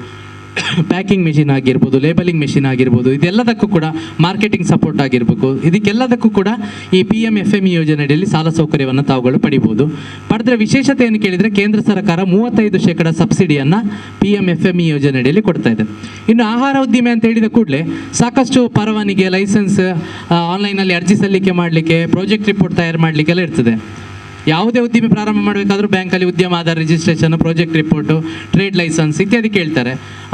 (coughs) ಪ್ಯಾಕಿಂಗ್ ಮೆಷಿನ್ ಆಗಿರ್ಬೋದು ಲೇಬಲಿಂಗ್ ಮೆಷಿನ್ ಆಗಿರ್ಬೋದು, ಇದೆಲ್ಲದಕ್ಕೂ ಕೂಡ ಮಾರ್ಕೆಟಿಂಗ್ ಸಪೋರ್ಟ್ ಆಗಿರಬೇಕು. ಇದಕ್ಕೆಲ್ಲದಕ್ಕೂ ಕೂಡ ಈ P M F M E ಯೋಜನೆಯಲ್ಲಿ ಸಾಲ ಸೌಕರ್ಯವನ್ನು ತಾವುಗಳು ಪಡಿಬೋದು. ಪಡೆದ್ರೆ ವಿಶೇಷತೆ ಏನು ಕೇಳಿದರೆ ಕೇಂದ್ರ ಸರ್ಕಾರ ಮೂವತ್ತೈದು ಶೇಕಡ ಸಬ್ಸಿಡಿಯನ್ನು P M F M E ಕೊಡ್ತಾ ಇದೆ. ಇನ್ನು ಆಹಾರ ಉದ್ದಿಮೆ ಅಂತ ಹೇಳಿದ ಕೂಡಲೇ ಸಾಕಷ್ಟು ಪರವಾನಿಗೆ ಲೈಸೆನ್ಸ್ ಆನ್ಲೈನಲ್ಲಿ ಅರ್ಜಿ ಸಲ್ಲಿಕೆ ಮಾಡಲಿಕ್ಕೆ ಪ್ರಾಜೆಕ್ಟ್ ರಿಪೋರ್ಟ್ ತಯಾರು ಮಾಡಲಿಕ್ಕೆಲ್ಲ ಇರ್ತದೆ. ಯಾವುದೇ ಉದ್ದಿಮೆ ಪ್ರಾರಂಭ ಮಾಡಬೇಕಾದ್ರೂ ಬ್ಯಾಂಕಲ್ಲಿ Udyam Aadhaar registration project report trade licence ಇತ್ಯಾದಿ ಕೇಳ್ತಾರೆ.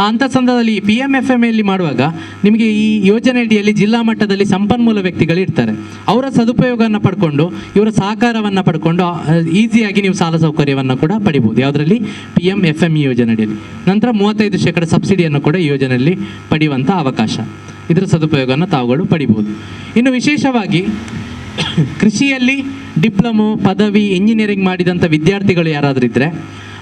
ಅಂಥ ಸಂದರ್ಭದಲ್ಲಿ ಪಿ ಎಂ ಎಫ್ ಎಂ ಎಲ್ಲಿ ಮಾಡುವಾಗ ನಿಮಗೆ ಈ ಯೋಜನೆ ಅಡಿಯಲ್ಲಿ ಜಿಲ್ಲಾ ಮಟ್ಟದಲ್ಲಿ ಸಂಪನ್ಮೂಲ ವ್ಯಕ್ತಿಗಳು ಇರ್ತಾರೆ. ಅವರ ಸದುಪಯೋಗವನ್ನು ಪಡ್ಕೊಂಡು, ಇವರ ಸಹಕಾರವನ್ನು ಪಡ್ಕೊಂಡು ಈಸಿಯಾಗಿ ನೀವು ಸಾಲ ಸೌಕರ್ಯವನ್ನು ಕೂಡ ಪಡಿಬೋದು. ಯಾವುದರಲ್ಲಿ? P M F M E ಯೋಜನೆ ಅಡಿಯಲ್ಲಿ ನಂತರ ಮೂವತ್ತೈದು ಶೇಕಡ ಸಬ್ಸಿಡಿಯನ್ನು ಕೂಡ ಈ ಯೋಜನೆಯಲ್ಲಿ ಪಡೆಯುವಂಥ ಅವಕಾಶ. ಇದರ ಸದುಪಯೋಗವನ್ನು ತಾವುಗಳು ಪಡಿಬೋದು. ಇನ್ನು ವಿಶೇಷವಾಗಿ, ಕೃಷಿಯಲ್ಲಿ ಡಿಪ್ಲೊಮೊ, ಪದವಿ ಇಂಜಿನಿಯರಿಂಗ್ ಮಾಡಿದಂಥ ವಿದ್ಯಾರ್ಥಿಗಳು ಯಾರಾದರೂ ಇದ್ದರೆ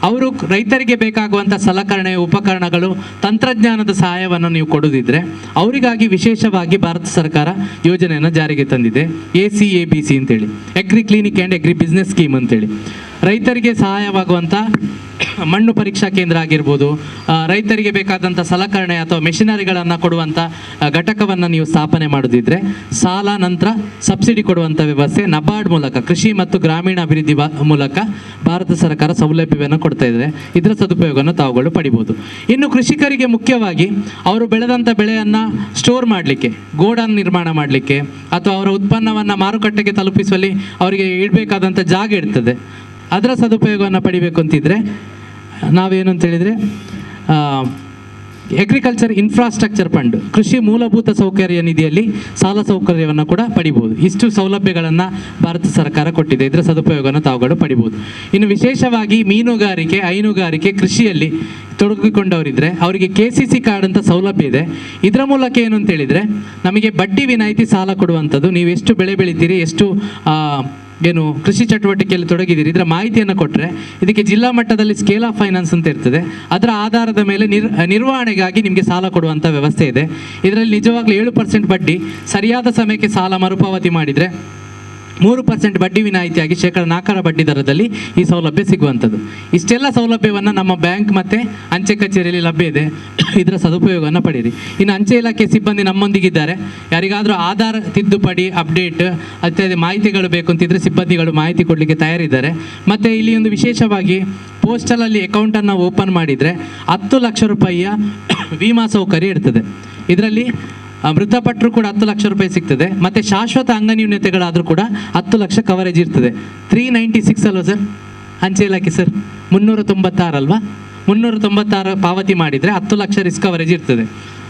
ಅವರು ರೈತರಿಗೆ ಬೇಕಾಗುವಂಥ ಸಲಕರಣೆ, ಉಪಕರಣಗಳು, ತಂತ್ರಜ್ಞಾನದ ಸಹಾಯವನ್ನು ನೀವು ಕೊಡೋದಿದ್ರೆ, ಅವರಿಗಾಗಿ ವಿಶೇಷವಾಗಿ ಭಾರತ ಸರ್ಕಾರ ಯೋಜನೆಯನ್ನು ಜಾರಿಗೆ ತಂದಿದೆ. A C A B C ಅಂತೇಳಿ. Agri clinic and agri business scheme ಅಂತೇಳಿ. ರೈತರಿಗೆ ಸಹಾಯವಾಗುವಂಥ ಮಣ್ಣು ಪರೀಕ್ಷಾ ಕೇಂದ್ರ ಆಗಿರ್ಬೋದು ರೈತರಿಗೆ ಬೇಕಾದಂಥ ಸಲಕರಣೆ ಅಥವಾ ಮೆಷಿನರಿಗಳನ್ನು ಕೊಡುವಂಥ ಘಟಕವನ್ನು ನೀವು ಸ್ಥಾಪನೆ ಮಾಡೋದಿದ್ರೆ, ಸಾಲ ನಂತರ ಸಬ್ಸಿಡಿ ಕೊಡುವಂಥ ವ್ಯವಸ್ಥೆ ನಬಾರ್ಡ್ ಮೂಲಕ, ಕೃಷಿ ಮತ್ತು ಗ್ರಾಮೀಣ ಅಭಿವೃದ್ಧಿ ಮೂಲಕ ಭಾರತ ಸರ್ಕಾರ ಸೌಲಭ್ಯವನ್ನು ಕೊಡ್ತಾ ಇದ್ದರೆ ಇದರ ಸದುಪಯೋಗವನ್ನು ತಾವುಗಳು ಪಡಿಬೋದು. ಇನ್ನು ಕೃಷಿಕರಿಗೆ ಮುಖ್ಯವಾಗಿ ಅವರು ಬೆಳೆದಂಥ ಬೆಳೆಯನ್ನು ಸ್ಟೋರ್ ಮಾಡಲಿಕ್ಕೆ, ಗೋಡನ್ ನಿರ್ಮಾಣ ಮಾಡಲಿಕ್ಕೆ, ಅಥವಾ ಅವರ ಉತ್ಪನ್ನವನ್ನು ಮಾರುಕಟ್ಟೆಗೆ ತಲುಪಿಸುವಲ್ಲಿ ಅವರಿಗೆ ಇಡಬೇಕಾದಂಥ ಜಾಗ ಇರ್ತದೆ. ಅದರ ಸದುಪಯೋಗವನ್ನು ಪಡಿಬೇಕು ಅಂತಿದ್ರೆ ನಾವೇನು ಅಂತ ಹೇಳಿದರೆ ಅಗ್ರಿಕಲ್ಚರ್ ಇನ್ಫ್ರಾಸ್ಟ್ರಕ್ಚರ್ ಫಂಡ್ ಕೃಷಿ ಮೂಲಭೂತ ಸೌಕರ್ಯ ನಿಧಿಯಲ್ಲಿ ಸಾಲ ಸೌಕರ್ಯವನ್ನು ಕೂಡ ಪಡಿಬೋದು. ಇಷ್ಟು ಸೌಲಭ್ಯಗಳನ್ನು ಭಾರತ ಸರ್ಕಾರ ಕೊಟ್ಟಿದೆ. ಇದರ ಸದುಪಯೋಗವನ್ನು ತಾವುಗಳು ಪಡಿಬೋದು. ಇನ್ನು ವಿಶೇಷವಾಗಿ ಮೀನುಗಾರಿಕೆ, ಹೈನುಗಾರಿಕೆ ಕೃಷಿಯಲ್ಲಿ ತೊಡಗಿಕೊಂಡವರಿದ್ದರೆ ಅವರಿಗೆ ಕೆ ಸಿ ಸಿ ಕಾರ್ಡ್ ಅಂತ ಸೌಲಭ್ಯ ಇದೆ. ಇದರ ಮೂಲಕ ಏನು ಅಂತ ಹೇಳಿದರೆ, ನಮಗೆ ಬಡ್ಡಿ ವಿನಾಯಿತಿ ಸಾಲ ಕೊಡುವಂಥದ್ದು, ನೀವು ಎಷ್ಟು ಬೆಳೆ ಬೆಳಿತೀರಿ, ಎಷ್ಟು ಏನು ಕೃಷಿ ಚಟುವಟಿಕೆಯಲ್ಲಿ ತೊಡಗಿದ್ದೀರಿ, ಇದರ ಮಾಹಿತಿಯನ್ನು ಕೊಟ್ಟರೆ ಇದಕ್ಕೆ ಜಿಲ್ಲಾ ಮಟ್ಟದಲ್ಲಿ ಸ್ಕೇಲ್ ಆಫ್ ಫೈನಾನ್ಸ್ ಅಂತ ಇರ್ತದೆ. ಅದರ ಆಧಾರದ ಮೇಲೆ ನಿರ್, ನಿರ್ವಹಣೆಗಾಗಿ ನಿಮಗೆ ಸಾಲ ಕೊಡುವಂಥ ವ್ಯವಸ್ಥೆ ಇದೆ. ಇದರಲ್ಲಿ ನಿಜವಾಗ್ಲೂ ಏಳು ಪರ್ಸೆಂಟ್ ಬಡ್ಡಿ, ಸರಿಯಾದ ಸಮಯಕ್ಕೆ ಸಾಲ ಮರುಪಾವತಿ ಮಾಡಿದರೆ ಮೂರು ಪರ್ಸೆಂಟ್ ಬಡ್ಡಿ ವಿನಾಯಿತಿಯಾಗಿ ಶೇಕಡ ನಾಲ್ಕರ ಬಡ್ಡಿ ದರದಲ್ಲಿ ಈ ಸೌಲಭ್ಯ ಸಿಗುವಂಥದ್ದು. ಇಷ್ಟೆಲ್ಲ ಸೌಲಭ್ಯವನ್ನು ನಮ್ಮ ಬ್ಯಾಂಕ್ ಮತ್ತು ಅಂಚೆ ಕಚೇರಿಯಲ್ಲಿ ಲಭ್ಯ ಇದೆ. ಇದರ ಸದುಪಯೋಗವನ್ನು ಪಡೆಯಿರಿ. ಇನ್ನು ಅಂಚೆ ಇಲಾಖೆ ಸಿಬ್ಬಂದಿ ನಮ್ಮೊಂದಿಗಿದ್ದಾರೆ. ಯಾರಿಗಾದರೂ ಆಧಾರ್ ತಿದ್ದುಪಡಿ, ಅಪ್ಡೇಟ್ ಇತ್ಯಾದಿ ಮಾಹಿತಿಗಳು ಬೇಕು ಅಂತಿದ್ರೆ ಸಿಬ್ಬಂದಿಗಳು ಮಾಹಿತಿ ಕೊಡಲಿಕ್ಕೆ ತಯಾರಿದ್ದಾರೆ. ಮತ್ತು ಇಲ್ಲಿ ಒಂದು ವಿಶೇಷವಾಗಿ ಪೋಸ್ಟಲಲ್ಲಿ ಅಕೌಂಟನ್ನು ಓಪನ್ ಮಾಡಿದರೆ ಹತ್ತು ಲಕ್ಷ ರೂಪಾಯಿಯ ವಿಮಾ ಸೌಕರ್ಯ ಇರ್ತದೆ. ಇದರಲ್ಲಿ ಮೃತಪಟ್ಟರು ಕೂಡ ಹತ್ತು ಲಕ್ಷ ರೂಪಾಯಿ ಸಿಗ್ತದೆ. ಮತ್ತೆ ಶಾಶ್ವತ ಅಂಗನ್ಯೂನ್ಯತೆಗಳಾದರೂ ಕೂಡ ಹತ್ತು ಲಕ್ಷ ಕವರೇಜ್ ಇರ್ತದೆ. ತ್ರೀ ನೈಂಟಿ ಸಿಕ್ಸ್ ಅಲ್ವಾ ಸರ್ ಅಂಚೆ ಇಲಾಖೆ ಸರ್ ಮುನ್ನೂರ ತೊಂಬತ್ತಾರು ಅಲ್ವಾ? ಮುನ್ನೂರ ತೊಂಬತ್ತಾರು ಪಾವತಿ ಮಾಡಿದರೆ ಹತ್ತು ಲಕ್ಷ ರಿಸ್ಕ್ ಕವರೇಜ್ ಇರ್ತದೆ.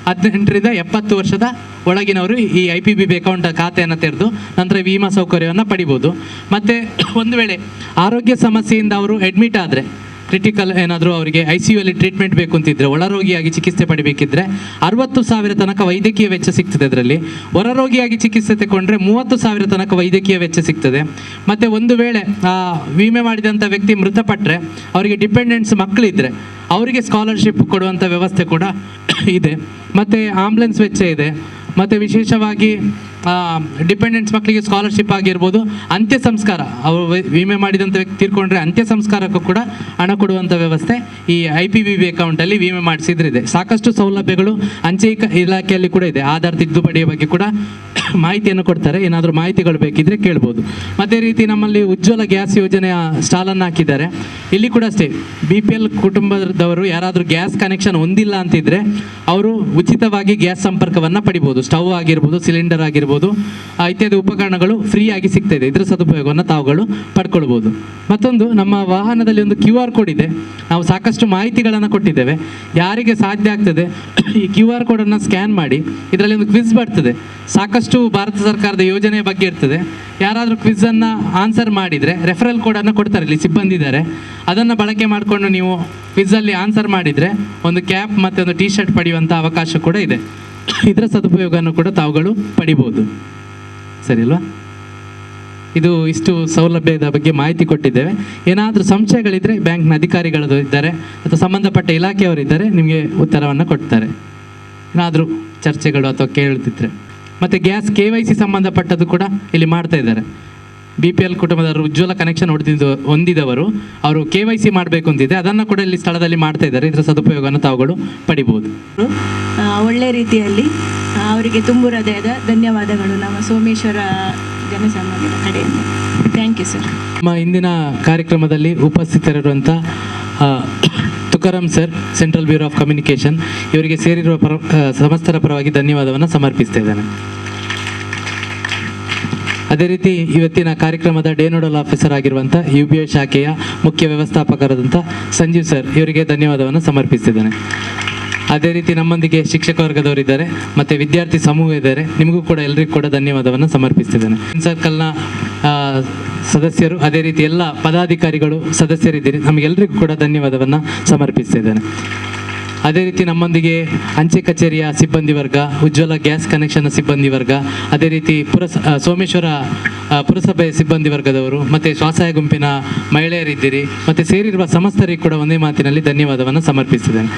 ಹದಿನೆಂಟರಿಂದ ಎಪ್ಪತ್ತು ವರ್ಷದ ಒಳಗಿನವರು ಈ I P B B account ಖಾತೆಯನ್ನು ತೆರೆದು ನಂತರ ವಿಮಾ ಸೌಕರ್ಯವನ್ನು ಪಡಿಬೋದು. ಮತ್ತು (coughs) ಒಂದು ವೇಳೆ ಆರೋಗ್ಯ ಸಮಸ್ಯೆಯಿಂದ ಅವರು ಅಡ್ಮಿಟ್ ಆದರೆ ಕ್ರಿಟಿಕಲ್ ಏನಾದರೂ ಅವರಿಗೆ ಐ ಸಿ ಯು ಅಲ್ಲಿ ಟ್ರೀಟ್ಮೆಂಟ್ ಬೇಕು ಅಂತಿದ್ರೆ, ಒಳರೋಗಿಯಾಗಿ ಚಿಕಿತ್ಸೆ ಪಡಿಬೇಕಿದ್ರೆ ಅರವತ್ತು ಸಾವಿರ ತನಕ ವೈದ್ಯಕೀಯ ವೆಚ್ಚ ಸಿಗ್ತದೆ ಅದರಲ್ಲಿ. ಹೊರರೋಗಿಯಾಗಿ ಚಿಕಿತ್ಸೆ ತಗೊಂಡ್ರೆ ಮೂವತ್ತು ಸಾವಿರ ತನಕ ವೈದ್ಯಕೀಯ ವೆಚ್ಚ ಸಿಗ್ತದೆ. ಮತ್ತು ಒಂದು ವೇಳೆ ವಿಮೆ ಮಾಡಿದಂಥ ವ್ಯಕ್ತಿ ಮೃತಪಟ್ಟರೆ ಅವರಿಗೆ ಡಿಪೆಂಡೆಂಟ್ಸ್ ಮಕ್ಕಳಿದ್ರೆ ಅವರಿಗೆ ಸ್ಕಾಲರ್ಶಿಪ್ ಕೊಡುವಂಥ ವ್ಯವಸ್ಥೆ ಕೂಡ (coughs) ಇದೆ. ಮತ್ತು ಆಂಬ್ಯುಲೆನ್ಸ್ ವೆಚ್ಚ ಇದೆ. ಮತ್ತು ವಿಶೇಷವಾಗಿ ಡಿಪೆಂಡೆಂಟ್ಸ್ ಮಕ್ಕಳಿಗೆ ಸ್ಕಾಲರ್ಶಿಪ್ ಆಗಿರ್ಬೋದು, ಅಂತ್ಯ ಸಂಸ್ಕಾರ. ಅವರು ವಿಮೆ ಮಾಡಿದಂಥ ವ್ಯಕ್ತಿ ತೀರ್ಕೊಂಡ್ರೆ ಅಂತ್ಯ ಸಂಸ್ಕಾರಕ್ಕೂ ಕೂಡ ಹಣ ಕೊಡುವಂಥ ವ್ಯವಸ್ಥೆ ಈ ಐ ಪಿ ವಿ ಬಿ ಅಕೌಂಟಲ್ಲಿ ವಿಮೆ ಮಾಡಿಸಿದ್ರಿದೆ. ಸಾಕಷ್ಟು ಸೌಲಭ್ಯಗಳು ಅಂಚೆ ಇಲಾಖೆಯಲ್ಲಿ ಕೂಡ ಇದೆ. ಆಧಾರ್ ತಿದ್ದುಪಡಿಯ ಬಗ್ಗೆ ಕೂಡ ಮಾಹಿತಿಯನ್ನು ಕೊಡ್ತಾರೆ, ಏನಾದರೂ ಮಾಹಿತಿಗಳು ಬೇಕಿದ್ರೆ ಕೇಳ್ಬೋದು. ಅದೇ ರೀತಿ ನಮ್ಮಲ್ಲಿ ಉಜ್ವಲ ಗ್ಯಾಸ್ ಯೋಜನೆಯ ಸ್ಟಾಲನ್ನು ಹಾಕಿದ್ದಾರೆ. ಇಲ್ಲಿ ಕೂಡ ಅಷ್ಟೇ ಬಿ ಪಿ ಎಲ್ ಕುಟುಂಬದವರು ಯಾರಾದರೂ ಗ್ಯಾಸ್ ಕನೆಕ್ಷನ್ ಹೊಂದಿಲ್ಲ ಅಂತಿದ್ರೆ ಅವರು ಉಚಿತವಾಗಿ ಗ್ಯಾಸ್ ಸಂಪರ್ಕವನ್ನು ಪಡಿಬೋದು. ಸ್ಟವ್ ಆಗಿರ್ಬೋದು ಸಿಲಿಂಡರ್ ಆಗಿರ್ಬೋದು ಇತ್ಯಾದಿ ಉಪಕರಣಗಳು ಫ್ರೀಯಾಗಿ ಆಗಿ ಇದೆ. ಇದರ ಸದುಪಯೋಗವನ್ನು ತಾವುಗಳು ಪಡ್ಕೊಳ್ಬೋದು. ಮತ್ತೊಂದು, ನಮ್ಮ ವಾಹನದಲ್ಲಿ ಒಂದು ಕ್ಯೂ ಆರ್ ಕೋಡ್ ಇದೆ. ನಾವು ಸಾಕಷ್ಟು ಮಾಹಿತಿಗಳನ್ನು ಕೊಟ್ಟಿದ್ದೇವೆ. ಯಾರಿಗೆ ಸಾಧ್ಯ ಆಗ್ತದೆ, ಈ ಕ್ಯೂ ಆರ್ ಕೋಡನ್ನು ಸ್ಕ್ಯಾನ್ ಮಾಡಿ, ಇದರಲ್ಲಿ ಒಂದು ಕ್ವಿಜ್ ಬರ್ತದೆ. ಸಾಕಷ್ಟು ಭಾರತ ಸರ್ಕಾರದ ಯೋಜನೆ ಬಗ್ಗೆ ಇರ್ತದೆ. ಯಾರಾದರೂ ಕ್ವಿಝನ್ನು ಆನ್ಸರ್ ಮಾಡಿದರೆ ರೆಫರಲ್ ಕೋಡನ್ನು ಕೊಡ್ತಾರೆ ಇಲ್ಲಿ ಸಿಬ್ಬಂದಿ ಇದ್ದಾರೆ ಅದನ್ನು ಬಳಕೆ ಮಾಡಿಕೊಂಡು ನೀವು ಕ್ವಿಝಲ್ಲಿ ಆನ್ಸರ್ ಮಾಡಿದರೆ ಒಂದು ಕ್ಯಾಪ್ ಮತ್ತು ಒಂದು ಟಿ ಶರ್ಟ್ ಪಡೆಯುವಂಥ ಅವಕಾಶ ಕೂಡ ಇದೆ. ಇದರ ಸದುಪಯೋಗವನ್ನು ಕೂಡ ತಾವುಗಳು ಪಡಿಬೋದು. ಸರಿ ಅಲ್ವಾ? ಇದು ಇಷ್ಟು ಸೌಲಭ್ಯದ ಬಗ್ಗೆ ಮಾಹಿತಿ ಕೊಟ್ಟಿದ್ದೇವೆ. ಏನಾದರೂ ಸಂಶಯಗಳಿದ್ದರೆ ಬ್ಯಾಂಕ್ನ ಅಧಿಕಾರಿಗಳು ಇದ್ದಾರೆ, ಅಥವಾ ಸಂಬಂಧಪಟ್ಟ ಇಲಾಖೆಯವರಿದ್ದಾರೆ ನಿಮಗೆ ಉತ್ತರವನ್ನು ಕೊಡ್ತಾರೆ. ಏನಾದರೂ ಚರ್ಚೆಗಳು ಅಥವಾ ಕೇಳ್ತಿದ್ರೆ. ಮತ್ತು ಗ್ಯಾಸ್ ಕೆ ವೈ ಸಿ ಸಂಬಂಧಪಟ್ಟದ್ದು ಕೂಡ ಇಲ್ಲಿ ಮಾಡ್ತಾ ಇದ್ದಾರೆ. ಬಿ ಪಿ ಎಲ್ ಕುಟುಂಬದವರು ಉಜ್ವಲ ಕನೆಕ್ಷನ್ ಹೊಡೆದಿದ್ದು ಹೊಂದಿದವರು. ಅವರು ಕೆ ವೈ ಸಿ ಮಾಡಬೇಕು ಅಂತಿದೆ. ಅದನ್ನು ಕೂಡ ಇಲ್ಲಿ ಸ್ಥಳದಲ್ಲಿ ಮಾಡ್ತಾ ಇದ್ದಾರೆ. ಇದರ ಸದುಪಯೋಗವನ್ನು ತಾವುಗಳು ಪಡಿಬೋದು ಒಳ್ಳೆ ರೀತಿಯಲ್ಲಿ ಅವರಿಗೆ ತುಂಬು ಹೃದಯದ ಧನ್ಯವಾದಗಳು ನಮ್ಮ ಸೋಮೇಶ್ವರ ಜನಸಾಮಾನ್ಯರ ಕಡೆಯಿಂದ. ಥ್ಯಾಂಕ್ ಯು ಸರ್ ನಮ್ಮ ಇಂದಿನ ಕಾರ್ಯಕ್ರಮದಲ್ಲಿ ಉಪಸ್ಥಿತರಿರುವಂಥ Tukaram sir central bureau of communication ಇವರಿಗೆ ಸೇರಿರುವ ಪರ ಸಮಸ್ತರ ಪರವಾಗಿ ಧನ್ಯವಾದವನ್ನು ಸಮರ್ಪಿಸ್ತಾ ಅದೇ ರೀತಿ ಇವತ್ತಿನ ಕಾರ್ಯಕ್ರಮದ ಡೇ ನೋಡಲ್ ಆಫೀಸರ್ ಆಗಿರುವಂಥ ಯು ಬಿ ಐ ಶಾಖೆಯ ಮುಖ್ಯ ವ್ಯವಸ್ಥಾಪಕರಾದಂಥ ಸಂಜೀವ್ ಸರ್, ಇವರಿಗೆ ಧನ್ಯವಾದವನ್ನು ಸಮರ್ಪಿಸ್ತಿದ್ದೇನೆ. ಅದೇ ರೀತಿ ನಮ್ಮೊಂದಿಗೆ ಶಿಕ್ಷಕ ವರ್ಗದವರಿದ್ದಾರೆ ಮತ್ತು ವಿದ್ಯಾರ್ಥಿ ಸಮೂಹ ಇದ್ದಾರೆ, ನಿಮಗೂ ಕೂಡ ಎಲ್ಲರಿಗೂ ಕೂಡ ಧನ್ಯವಾದವನ್ನು ಸಮರ್ಪಿಸ್ತಿದ್ದೇನೆ. ಸರ್ಕಲ್ನ ಸದಸ್ಯರು, ಅದೇ ರೀತಿ ಎಲ್ಲ ಪದಾಧಿಕಾರಿಗಳು, ಸದಸ್ಯರಿದ್ದೀರಿ. ನಮಗೆಲ್ಲರಿಗೂ ಕೂಡ ಧನ್ಯವಾದವನ್ನು ಸಮರ್ಪಿಸ್ತಿದ್ದೇನೆ ಅದೇ ರೀತಿ ನಮ್ಮೊಂದಿಗೆ ಅಂಚೆ ಕಚೇರಿಯ ಸಿಬ್ಬಂದಿ ವರ್ಗ, ಉಜ್ವಲ ಗ್ಯಾಸ್ ಕನೆಕ್ಷನ್ ಸಿಬ್ಬಂದಿ ವರ್ಗ, ಅದೇ ರೀತಿ ಪುರಸ ಸೋಮೇಶ್ವರ ಪುರಸಭೆಯ ಸಿಬ್ಬಂದಿ ವರ್ಗದವರು, ಮತ್ತು ಸ್ವಸಹಾಯ ಗುಂಪಿನ ಮಹಿಳೆಯರಿದ್ದೀರಿ, ಮತ್ತು ಸೇರಿರುವ ಸಮಸ್ತರಿಗೆ ಕೂಡ ಒಂದೇ ಮಾತಿನಲ್ಲಿ ಧನ್ಯವಾದವನ್ನು ಸಮರ್ಪಿಸಿದ್ದೇನೆ